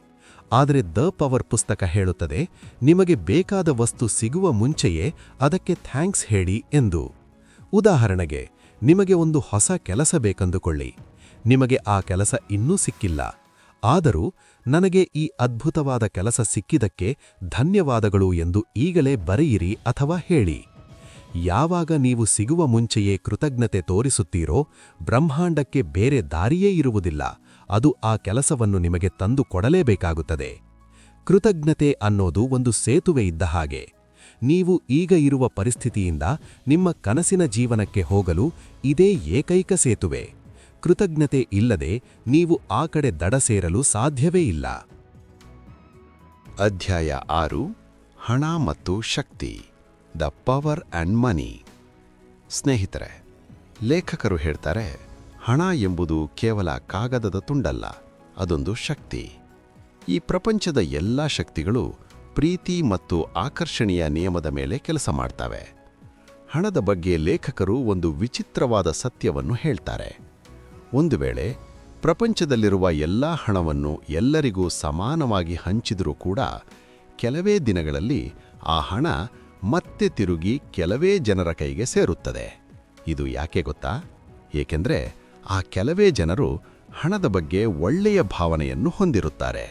ಆದರೆ ದ ಪವರ್ ಪುಸ್ತಕ ಹೇಳುತ್ತದೆ, ನಿಮಗೆ ಬೇಕಾದ ವಸ್ತು ಸಿಗುವ ಮುಂಚೆಯೇ ಅದಕ್ಕೆ ಥ್ಯಾಂಕ್ಸ್ ಹೇಳಿ ಎಂದು. ಉದಾಹರಣೆಗೆ, ನಿಮಗೆ ಒಂದು ಹೊಸ ಕೆಲಸ ಬೇಕೆಂದುಕೊಳ್ಳಿ. ನಿಮಗೆ ಆ ಕೆಲಸ ಇನ್ನೂ ಸಿಕ್ಕಿಲ್ಲ. ಆದರೂ ನನಗೆ ಈ ಅದ್ಭುತವಾದ ಕೆಲಸ ಸಿಕ್ಕಿದಕ್ಕೆ ಧನ್ಯವಾದಗಳು ಎಂದು ಈಗಲೇ ಬರೆಯಿರಿ ಅಥವಾ ಹೇಳಿ. ಯಾವಾಗ ನೀವು ಸಿಗುವ ಮುಂಚೆಯೇ ಕೃತಜ್ಞತೆ ತೋರಿಸುತ್ತೀರೋ, ಬ್ರಹ್ಮಾಂಡಕ್ಕೆ ಬೇರೆ ದಾರಿಯೇ ಇರುವುದಿಲ್ಲ, ಅದು ಆ ಕೆಲಸವನ್ನು ನಿಮಗೆ ತಂದು ಕೊಡಲೇಬೇಕಾಗುತ್ತದೆ. ಕೃತಜ್ಞತೆ ಅನ್ನೋದು ಒಂದು ಸೇತುವೆ ಇದ್ದ ಹಾಗೆ. ನೀವು ಈಗ ಇರುವ ಪರಿಸ್ಥಿತಿಯಿಂದ ನಿಮ್ಮ ಕನಸಿನ ಜೀವನಕ್ಕೆ ಹೋಗಲು ಇದೇ ಏಕೈಕ ಸೇತುವೆ. ಕೃತಜ್ಞತೆ ಇಲ್ಲದೆ ನೀವು ಆ ಕಡೆ ದಡ ಸೇರಲು ಸಾಧ್ಯವೇ ಇಲ್ಲ. ಅಧ್ಯಾಯ ಆರು, ಹಣ ಮತ್ತು ಶಕ್ತಿ, ದ ಪವರ್ ಆ್ಯಂಡ್ ಮನಿ. ಸ್ನೇಹಿತರೆ, ಲೇಖಕರು ಹೇಳ್ತಾರೆ, ಹಣ ಎಂಬುದು ಕೇವಲ ಕಾಗದದ ತುಂಡಲ್ಲ, ಅದೊಂದು ಶಕ್ತಿ. ಈ ಪ್ರಪಂಚದ ಎಲ್ಲ ಶಕ್ತಿಗಳು ಪ್ರೀತಿ ಮತ್ತು ಆಕರ್ಷಣೀಯ ನಿಯಮದ ಮೇಲೆ ಕೆಲಸ ಮಾಡ್ತವೆ. ಹಣದ ಬಗ್ಗೆ ಲೇಖಕರು ಒಂದು ವಿಚಿತ್ರವಾದ ಸತ್ಯವನ್ನು ಹೇಳ್ತಾರೆ. ಒಂದು ವೇಳೆ ಪ್ರಪಂಚದಲ್ಲಿರುವ ಎಲ್ಲ ಹಣವನ್ನು ಎಲ್ಲರಿಗೂ ಸಮಾನವಾಗಿ ಹಂಚಿದರೂ ಕೂಡ ಕೆಲವೇ ದಿನಗಳಲ್ಲಿ ಆ ಹಣ ಮತ್ತೆ ತಿರುಗಿ ಕೆಲವೇ ಜನರ ಕೈಗೆ ಸೇರುತ್ತದೆ. ಇದು ಯಾಕೆ ಗೊತ್ತಾ? ಏಕೆಂದರೆ ಆ ಕೆಲವೇ ಜನರು ಹಣದ ಬಗ್ಗೆ ಒಳ್ಳೆಯ ಭಾವನೆಯನ್ನು ಹೊಂದಿರುತ್ತಾರೆ.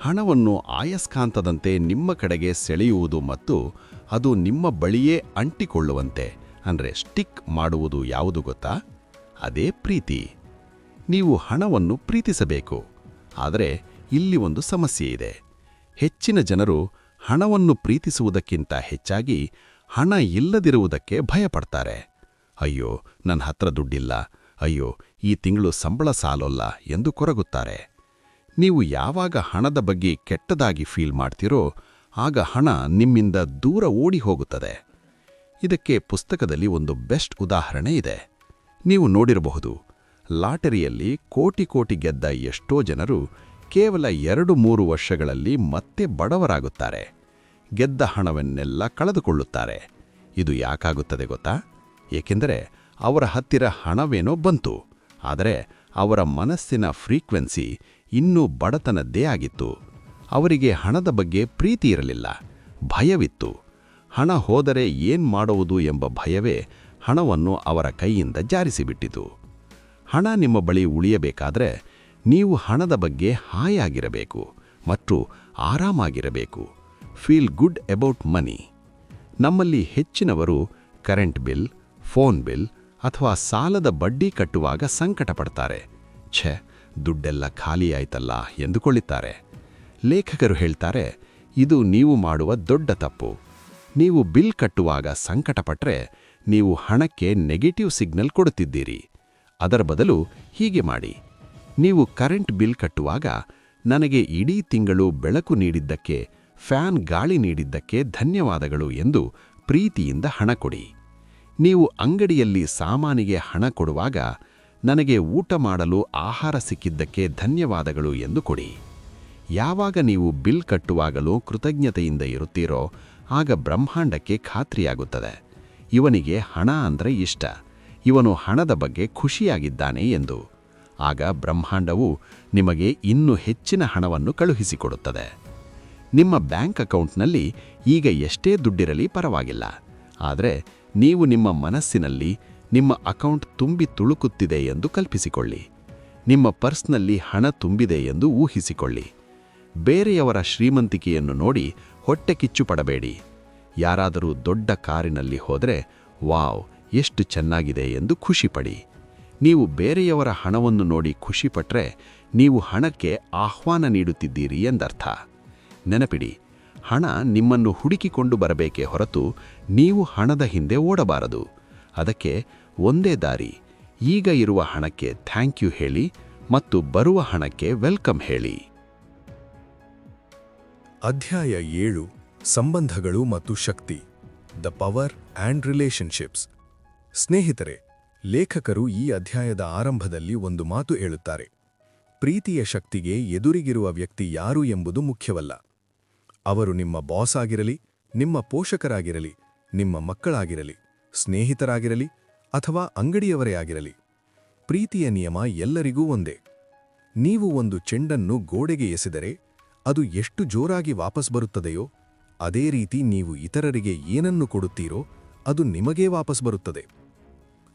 ಹಣವನ್ನು ಆಯಸ್ಕಾಂತದಂತೆ ನಿಮ್ಮ ಕಡೆಗೆ ಸೆಳೆಯುವುದು ಮತ್ತು ಅದು ನಿಮ್ಮ ಬಳಿಯೇ ಅಂಟಿಕೊಳ್ಳುವಂತೆ, ಅಂದರೆ ಸ್ಟಿಕ್ ಮಾಡುವುದು ಯಾವುದು ಗೊತ್ತಾ? ಅದೇ ಪ್ರೀತಿ. ನೀವು ಹಣವನ್ನು ಪ್ರೀತಿಸಬೇಕು. ಆದರೆ ಇಲ್ಲಿ ಒಂದು ಸಮಸ್ಯೆ ಇದೆ. ಹೆಚ್ಚಿನ ಜನರು ಹಣವನ್ನು ಪ್ರೀತಿಸುವುದಕ್ಕಿಂತ ಹೆಚ್ಚಾಗಿ ಹಣ ಇಲ್ಲದಿರುವುದಕ್ಕೆ ಭಯಪಡ್ತಾರೆ. ಅಯ್ಯೋ, ನನ್ನ ಹತ್ರ ದುಡ್ಡಿಲ್ಲ. ಅಯ್ಯೋ, ಈ ತಿಂಗಳು ಸಂಬಳ ಸಾಲೋಲ್ಲ ಎಂದು ಕೊರಗುತ್ತಾರೆ. ನೀವು ಯಾವಾಗ ಹಣದ ಬಗ್ಗೆ ಕೆಟ್ಟದಾಗಿ ಫೀಲ್ ಮಾಡ್ತೀರೋ, ಆಗ ಹಣ ನಿಮ್ಮಿಂದ ದೂರ ಓಡಿ ಹೋಗುತ್ತದೆ. ಇದಕ್ಕೆ ಪುಸ್ತಕದಲ್ಲಿ ಒಂದು ಬೆಸ್ಟ್ ಉದಾಹರಣೆ ಇದೆ. ನೀವು ನೋಡಿರಬಹುದು, ಲಾಟರಿಯಲ್ಲಿ ಕೋಟಿ ಕೋಟಿ ಗೆದ್ದ ಎಷ್ಟೋ ಜನರು ಕೇವಲ ಎರಡು ಮೂರು ವರ್ಷಗಳಲ್ಲಿ ಮತ್ತೆ ಬಡವರಾಗುತ್ತಾರೆ. ಗೆದ್ದ ಹಣವನ್ನೆಲ್ಲ ಕಳೆದುಕೊಳ್ಳುತ್ತಾರೆ. ಇದು ಯಾಕಾಗುತ್ತದೆ ಗೊತ್ತಾ? ಏಕೆಂದರೆ ಅವರ ಹತ್ತಿರ ಹಣವೇನೋ ಬಂತು, ಆದರೆ ಅವರ ಮನಸ್ಸಿನ ಫ್ರೀಕ್ವೆನ್ಸಿ ಇನ್ನೂ ಬಡತನದ್ದೇ ಆಗಿತ್ತು. ಅವರಿಗೆ ಹಣದ ಬಗ್ಗೆ ಪ್ರೀತಿ ಇರಲಿಲ್ಲ, ಭಯವಿತ್ತು. ಹಣ ಹೋದರೆ ಏನ್ ಮಾಡುವುದು ಎಂಬ ಭಯವೇ ಹಣವನ್ನು ಅವರ ಕೈಯಿಂದ ಜಾರಿಸಿಬಿಟ್ಟಿತು. ಹಣ ನಿಮ್ಮ ಬಳಿ ಉಳಿಯಬೇಕಾದರೆ ನೀವು ಹಣದ ಬಗ್ಗೆ ಹಾಯಾಗಿರಬೇಕು ಮತ್ತು ಆರಾಮಾಗಿರಬೇಕು. Feel good about money. ನಮ್ಮಲ್ಲಿ ಹೆಚ್ಚಿನವರು ಕರೆಂಟ್ ಬಿಲ್, ಫೋನ್ ಬಿಲ್ ಅಥವಾ ಸಾಲದ ಬಡ್ಡಿ ಕಟ್ಟುವಾಗ ಸಂಕಟ ಪಡ್ತಾರೆ ಛೆ, ದುಡ್ಡೆಲ್ಲ ಖಾಲಿಯಾಯ್ತಲ್ಲ ಎಂದುಕೊಳ್ಳುತ್ತಾರೆ. ಲೇಖಕರು ಹೇಳ್ತಾರೆ, ಇದು ನೀವು ಮಾಡುವ ದೊಡ್ಡ ತಪ್ಪು. ನೀವು ಬಿಲ್ ಕಟ್ಟುವಾಗ ಸಂಕಟಪಟ್ರೆ ನೀವು ಹಣಕ್ಕೆ ನೆಗೆಟಿವ್ ಸಿಗ್ನಲ್ ಕೊಡುತ್ತಿದ್ದೀರಿ. ಅದರ ಬದಲು ಹೀಗೆ ಮಾಡಿ. ನೀವು ಕರೆಂಟ್ ಬಿಲ್ ಕಟ್ಟುವಾಗ ನನಗೆ ಇಡೀ ತಿಂಗಳು ಬೆಳಕು ನೀಡಿದ್ದಕ್ಕೆ ಫ್ಯಾನ್ ಗಾಳಿ ನೀಡಿದ್ದಕ್ಕೆ ಧನ್ಯವಾದಗಳು ಎಂದು ಪ್ರೀತಿಯಿಂದ ಹಣ ಕೊಡಿ. ನೀವು ಅಂಗಡಿಯಲ್ಲಿ ಸಾಮಾನಿಗೆ ಹಣ ಕೊಡುವಾಗ ನನಗೆ ಊಟ ಮಾಡಲು ಆಹಾರ ಸಿಕ್ಕಿದ್ದಕ್ಕೆ ಧನ್ಯವಾದಗಳು ಎಂದು ಕೊಡಿ. ಯಾವಾಗ ನೀವು ಬಿಲ್ ಕಟ್ಟುವಾಗಲೂ ಕೃತಜ್ಞತೆಯಿಂದ ಇರುತ್ತೀರೋ, ಆಗ ಬ್ರಹ್ಮಾಂಡಕ್ಕೆ ಖಾತ್ರಿಯಾಗುತ್ತದೆ. ಇವನಿಗೆ ಹಣ ಅಂದರೆ ಇಷ್ಟ. ಇವನು ಹಣದ ಬಗ್ಗೆ ಖುಷಿಯಾಗಿದ್ದಾನೆ ಎಂದು. ಆಗ ಬ್ರಹ್ಮಾಂಡವು ನಿಮಗೆ ಇನ್ನೂ ಹೆಚ್ಚಿನ ಹಣವನ್ನು ಕಳುಹಿಸಿಕೊಡುತ್ತದೆ. ನಿಮ್ಮ ಬ್ಯಾಂಕ್ ಅಕೌಂಟ್ನಲ್ಲಿ ಈಗ ಎಷ್ಟೇ ದುಡ್ಡಿರಲಿ ಪರವಾಗಿಲ್ಲ. ಆದರೆ ನೀವು ನಿಮ್ಮ ಮನಸ್ಸಿನಲ್ಲಿ ನಿಮ್ಮ ಅಕೌಂಟ್ ತುಂಬಿ ತುಳುಕುತ್ತಿದೆ ಎಂದು ಕಲ್ಪಿಸಿಕೊಳ್ಳಿ. ನಿಮ್ಮ ಪರ್ಸ್ನಲ್ಲಿ ಹಣ ತುಂಬಿದೆ ಎಂದು ಊಹಿಸಿಕೊಳ್ಳಿ. ಬೇರೆಯವರ ಶ್ರೀಮಂತಿಕೆಯನ್ನು ನೋಡಿ ಹೊಟ್ಟೆ ಕಿಚ್ಚು ಪಡಬೇಡಿ ಯಾರಾದರೂ ದೊಡ್ಡ ಕಾರಿನಲ್ಲಿ ಹೋದರೆ, ವಾವ್, ಎಷ್ಟು ಚೆನ್ನಾಗಿದೆ ಎಂದು ಖುಷಿಪಡಿ. ನೀವು ಬೇರೆಯವರ ಹಣವನ್ನು ನೋಡಿ ಖುಷಿಪಟ್ರೆ, ನೀವು ಹಣಕ್ಕೆ ಆಹ್ವಾನ ನೀಡುತ್ತಿದ್ದೀರಿ ಎಂದರ್ಥ. ನೆನಪಿಡಿ, ಹಣ ನಿಮ್ಮನ್ನು ಹುಡುಕಿಕೊಂಡು ಬರಬೇಕೇ ಹೊರತು ನೀವು ಹಣದ ಹಿಂದೆ ಓಡಬಾರದು. ಅದಕ್ಕೆ ಒಂದೇ ದಾರಿ, ಈಗ ಇರುವ ಹಣಕ್ಕೆ ಥ್ಯಾಂಕ್ ಯು ಹೇಳಿ ಮತ್ತು ಬರುವ ಹಣಕ್ಕೆ ವೆಲ್ಕಮ್ ಹೇಳಿ. ಅಧ್ಯಾಯ ಏಳು ಸಂಬಂಧಗಳು ಮತ್ತು ಶಕ್ತಿ, ದ ಪವರ್ ಆ್ಯಂಡ್ ರಿಲೇಷನ್ಶಿಪ್ಸ್. ಸ್ನೇಹಿತರೆ, ಲೇಖಕರು ಈ ಅಧ್ಯಾಯದ ಆರಂಭದಲ್ಲಿ ಒಂದು ಮಾತು ಹೇಳುತ್ತಾರೆ. ಪ್ರೀತಿಯ ಶಕ್ತಿಗೆ ಎದುರಿಗಿರುವ ವ್ಯಕ್ತಿ ಯಾರು ಎಂಬುದು ಮುಖ್ಯವಲ್ಲ. ಅವರು ನಿಮ್ಮ ಬಾಸ್ ಆಗಿರಲಿ, ನಿಮ್ಮ ಪೋಷಕರಾಗಿರಲಿ, ನಿಮ್ಮ ಮಕ್ಕಳಾಗಿರಲಿ, ಸ್ನೇಹಿತರಾಗಿರಲಿ ಅಥವಾ ಅಂಗಡಿಯವರೇ ಆಗಿರಲಿ. ಪ್ರೀತಿಯ ನಿಯಮ ಎಲ್ಲರಿಗೂ ಒಂದೇ. ನೀವು ಒಂದು ಚೆಂಡನ್ನು ಗೋಡೆಗೆ ಎಸೆದರೆ ಅದು ಎಷ್ಟು ಜೋರಾಗಿ ವಾಪಸ್ ಬರುತ್ತದೆಯೋ ಅದೇ ರೀತಿ ನೀವು ಇತರರಿಗೆ ಏನನ್ನು ಕೊಡುತ್ತೀರೋ ಅದು ನಿಮಗೇ ವಾಪಸ್ ಬರುತ್ತದೆ.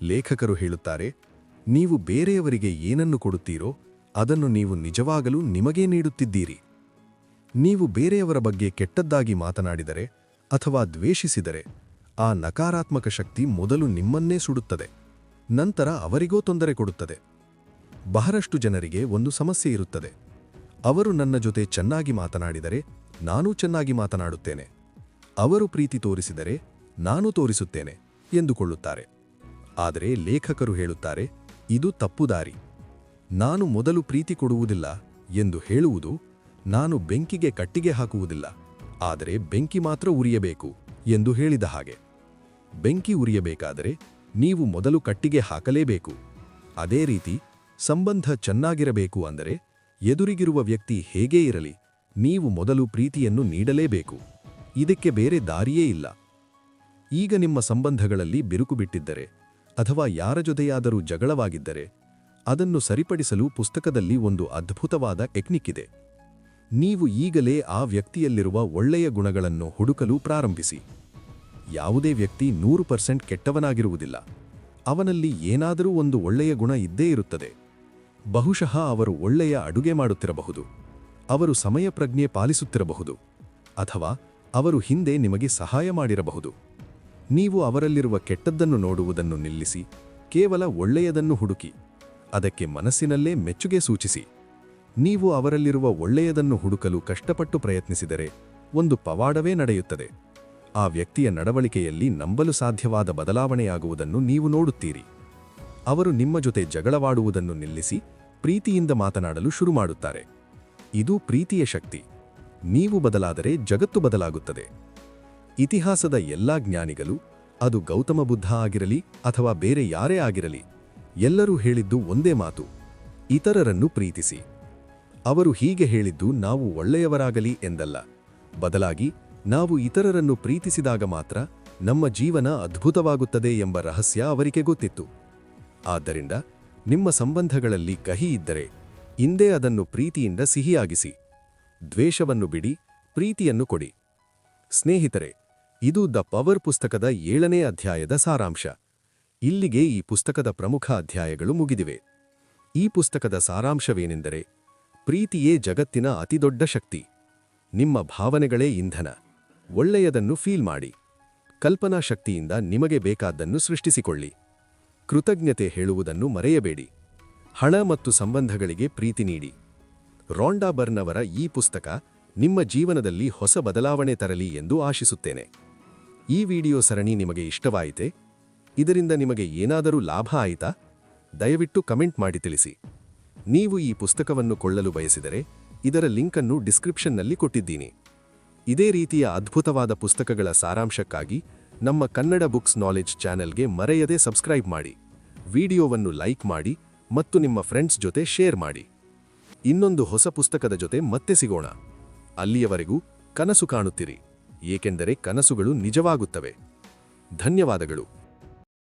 ಲೇಖಕರು ಹೇಳುತ್ತಾರೆ, ನೀವು ಬೇರೆಯವರಿಗೆ ಏನನ್ನು ಕೊಡುತ್ತೀರೋ ಅದನ್ನು ನೀವು ನಿಜವಾಗಲೂ ನಿಮಗೇ ನೀಡುತ್ತಿದ್ದೀರಿ. ನೀವು ಬೇರೆಯವರ ಬಗ್ಗೆ ಕೆಟ್ಟದ್ದಾಗಿ ಮಾತನಾಡಿದರೆ ಅಥವಾ ದ್ವೇಷಿಸಿದರೆ ಆ ನಕಾರಾತ್ಮಕ ಶಕ್ತಿ ಮೊದಲು ನಿಮ್ಮನ್ನೇ ಸುಡುತ್ತದೆ, ನಂತರ ಅವರಿಗೂ ತೊಂದರೆ ಕೊಡುತ್ತದೆ. ಬಹಳಷ್ಟು ಜನರಿಗೆ ಒಂದು ಸಮಸ್ಯೆ ಇರುತ್ತದೆ, ಅವರು ನನ್ನ ಜೊತೆ ಚೆನ್ನಾಗಿ ಮಾತನಾಡಿದರೆ ನಾನೂ ಚೆನ್ನಾಗಿ ಮಾತನಾಡುತ್ತೇನೆ. ಅವರು ಪ್ರೀತಿ ತೋರಿಸಿದರೆ ನಾನು ತೋರಿಸುತ್ತೇನೆ ಎಂದುಕೊಳ್ಳುತ್ತಾರೆ. ಆದರೆ ಲೇಖಕರು ಹೇಳುತ್ತಾರೆ, ಇದು ತಪ್ಪುದಾರಿ ನಾನು ಮೊದಲು ಪ್ರೀತಿ ಕೊಡುವುದಿಲ್ಲ ಎಂದು ಹೇಳುವುದು ನಾನು ಬೆಂಕಿಗೆ ಕಟ್ಟಿಗೆ ಹಾಕುವುದಿಲ್ಲ, ಆದರೆ ಬೆಂಕಿ ಮಾತ್ರ ಉರಿಯಬೇಕು ಎಂದು ಹೇಳಿದ ಹಾಗೆ. ಬೆಂಕಿ ಉರಿಯಬೇಕಾದರೆ ನೀವು ಮೊದಲು ಕಟ್ಟಿಗೆ ಹಾಕಲೇಬೇಕು. ಅದೇ ರೀತಿ ಸಂಬಂಧ ಚೆನ್ನಾಗಿರಬೇಕು ಅಂದರೆ ಎದುರಿಗಿರುವ ವ್ಯಕ್ತಿ ಹೇಗೇ ಇರಲಿ ನೀವು ಮೊದಲು ಪ್ರೀತಿಯನ್ನು ನೀಡಲೇಬೇಕು. ಇದಕ್ಕೆ ಬೇರೆ ದಾರಿಯೇ ಇಲ್ಲ. ಈಗ ನಿಮ್ಮ ಸಂಬಂಧಗಳಲ್ಲಿ ಬಿರುಕು ಬಿಟ್ಟಿದ್ದರೆ ಅಥವಾ ಯಾರ ಜೊತೆಯಾದರೂ ಜಗಳವಾಗಿದ್ದರೆ ಅದನ್ನು ಸರಿಪಡಿಸಲು ಪುಸ್ತಕದಲ್ಲಿ ಒಂದು ಅದ್ಭುತವಾದ ಟೆಕ್ನಿಕ್ ಇದೆ. ನೀವು ಈಗಲೇ ಆ ವ್ಯಕ್ತಿಯಲ್ಲಿರುವ ಒಳ್ಳೆಯ ಗುಣಗಳನ್ನು ಹುಡುಕಲು ಪ್ರಾರಂಭಿಸಿ. ಯಾವುದೇ ವ್ಯಕ್ತಿ ನೂರು ಪರ್ಸೆಂಟ್ ಕೆಟ್ಟವನಾಗಿರುವುದಿಲ್ಲ. ಅವನಲ್ಲಿ ಏನಾದರೂ ಒಂದು ಒಳ್ಳೆಯ ಗುಣ ಇದ್ದೇ ಇರುತ್ತದೆ. ಬಹುಶಃ ಅವರು ಒಳ್ಳೆಯ ಅಡುಗೆ ಮಾಡುತ್ತಿರಬಹುದು. ಅವರು ಸಮಯ ಪ್ರಜ್ಞೆ ಪಾಲಿಸುತ್ತಿರಬಹುದು ಅಥವಾ ಅವರು ಹಿಂದೆ ನಿಮಗೆ ಸಹಾಯ ಮಾಡಿರಬಹುದು. ನೀವು ಅವರಲ್ಲಿರುವ ಕೆಟ್ಟದ್ದನ್ನು ನೋಡುವುದನ್ನು ನಿಲ್ಲಿಸಿ, ಕೇವಲ ಒಳ್ಳೆಯದನ್ನು ಹುಡುಕಿ, ಅದಕ್ಕೆ ಮನಸ್ಸಿನಲ್ಲೇ ಮೆಚ್ಚುಗೆ ಸೂಚಿಸಿ. ನೀವು ಅವರಲ್ಲಿರುವ ಒಳ್ಳೆಯದನ್ನು ಹುಡುಕಲು ಕಷ್ಟಪಟ್ಟು ಪ್ರಯತ್ನಿಸಿದರೆ ಒಂದು ಪವಾಡವೇ ನಡೆಯುತ್ತದೆ. ಆ ವ್ಯಕ್ತಿಯ ನಡವಳಿಕೆಯಲ್ಲಿ ನಂಬಲು ಸಾಧ್ಯವಾದ ಬದಲಾವಣೆಯಾಗುವುದನ್ನು ನೀವು ನೋಡುತ್ತೀರಿ. ಅವರು ನಿಮ್ಮ ಜೊತೆ ಜಗಳವಾಡುವುದನ್ನು ನಿಲ್ಲಿಸಿ, ಪ್ರೀತಿಯಿಂದ ಮಾತನಾಡಲು ಶುರು ಮಾಡುತ್ತಾರೆ ಇದು ಪ್ರೀತಿಯ ಶಕ್ತಿ. ನೀವು ಬದಲಾದರೆ ಜಗತ್ತು ಬದಲಾಗುತ್ತದೆ. ಇತಿಹಾಸದ ಎಲ್ಲಾ ಜ್ಞಾನಿಗಳು, ಅದು ಗೌತಮ ಬುದ್ಧ ಆಗಿರಲಿ ಅಥವಾ ಬೇರೆ ಯಾರೇ ಆಗಿರಲಿ, ಎಲ್ಲರೂ ಹೇಳಿದ್ದು ಒಂದೇ ಮಾತು, ಇತರರನ್ನು ಪ್ರೀತಿಸಿ. ಅವರು ಹೀಗೆ ಹೇಳಿದ್ದು ನಾವು ಒಳ್ಳೆಯವರಾಗಲಿ ಎಂದಲ್ಲ. ಬದಲಾಗಿ, ನಾವು ಇತರರನ್ನು ಪ್ರೀತಿಸಿದಾಗ ಮಾತ್ರ ನಮ್ಮ ಜೀವನ ಅದ್ಭುತವಾಗುತ್ತದೆ ಎಂಬ ರಹಸ್ಯ ಅವರಿಗೆ ಗೊತ್ತಿತ್ತು. ಆದ್ದರಿಂದ, ನಿಮ್ಮ ಸಂಬಂಧಗಳಲ್ಲಿ ಕಹಿ ಇದ್ದರೆ ಇಂದೇ ಅದನ್ನು ಪ್ರೀತಿಯಿಂದ ಸಿಹಿಯಾಗಿಸಿ. ದ್ವೇಷವನ್ನು ಬಿಡಿ, ಪ್ರೀತಿಯನ್ನು ಕೊಡಿ. ಸ್ನೇಹಿತರೆ, ಇದು ದ ಪವರ್ ಪುಸ್ತಕದ ಏಳನೇ ಅಧ್ಯಾಯದ ಸಾರಾಂಶ. ಇಲ್ಲಿಗೆ ಈ ಪುಸ್ತಕದ ಪ್ರಮುಖ ಅಧ್ಯಾಯಗಳು ಮುಗಿದಿವೆ. ಈ ಪುಸ್ತಕದ ಸಾರಾಂಶವೇನೆಂದರೆ, ಪ್ರೀತಿಯೇ ಜಗತ್ತಿನ ಅತಿದೊಡ್ಡ ಶಕ್ತಿ. ನಿಮ್ಮ ಭಾವನೆಗಳೇ ಇಂಧನ. ಒಳ್ಳೆಯದನ್ನು ಫೀಲ್ ಮಾಡಿ. ಕಲ್ಪನಾ ಶಕ್ತಿಯಿಂದ ನಿಮಗೆ ಬೇಕಾದ್ದನ್ನು ಸೃಷ್ಟಿಸಿಕೊಳ್ಳಿ. ಕೃತಜ್ಞತೆ ಹೇಳುವುದನ್ನು ಮರೆಯಬೇಡಿ. ಹಣ ಮತ್ತು ಸಂಬಂಧಗಳಿಗೆ ಪ್ರೀತಿ ನೀಡಿ. ರಾಂಡಾ ಬರ್ನ್ ಅವರ ಈ ಪುಸ್ತಕ ನಿಮ್ಮ ಜೀವನದಲ್ಲಿ ಹೊಸ ಬದಲಾವಣೆ ತರಲಿ ಎಂದು ಆಶಿಸುತ್ತೇನೆ. ಈ ವಿಡಿಯೋ ಸರಣಿ ನಿಮಗೆ ಇಷ್ಟವಾಯಿತೆ? ಇದರಿಂದ ನಿಮಗೆ ಏನಾದರೂ ಲಾಭ ಆಯಿತಾ? ದಯವಿಟ್ಟು ಕಮೆಂಟ್ ಮಾಡಿ ತಿಳಿಸಿ. ನೀವು ಈ ಪುಸ್ತಕವನ್ನು ಕೊಳ್ಳಲು ಬಯಸಿದರೆ ಇದರ ಲಿಂಕನ್ನು ಡಿಸ್ಕ್ರಿಪ್ಷನ್ನಲ್ಲಿ ಕೊಟ್ಟಿದ್ದೀನಿ. ಇದೇ ರೀತಿಯ ಅದ್ಭುತವಾದ ಪುಸ್ತಕಗಳ ಸಾರಾಂಶಕ್ಕಾಗಿ ನಮ್ಮ ಕನ್ನಡ ಬುಕ್ಸ್ ನಾಲೆಜ್ ಚಾನೆಲ್ಗೆ ಮರೆಯದೆ ಸಬ್ಸ್ಕ್ರೈಬ್ ಮಾಡಿ. ವಿಡಿಯೋವನ್ನು ಲೈಕ್ ಮಾಡಿ ಮತ್ತು ನಿಮ್ಮ ಫ್ರೆಂಡ್ಸ್ ಜೊತೆ ಶೇರ್ ಮಾಡಿ. ಇನ್ನೊಂದು ಹೊಸ ಪುಸ್ತಕದ ಜೊತೆ ಮತ್ತೆ ಸಿಗೋಣ. ಅಲ್ಲಿಯವರೆಗೂ ಕನಸು ಕಾಣುತ್ತಿರಿ. ಏಕೆಂದರೆ ಕನಸುಗಳು ನಿಜವಾಗುತ್ತವೆ. ಧನ್ಯವಾದಗಳು.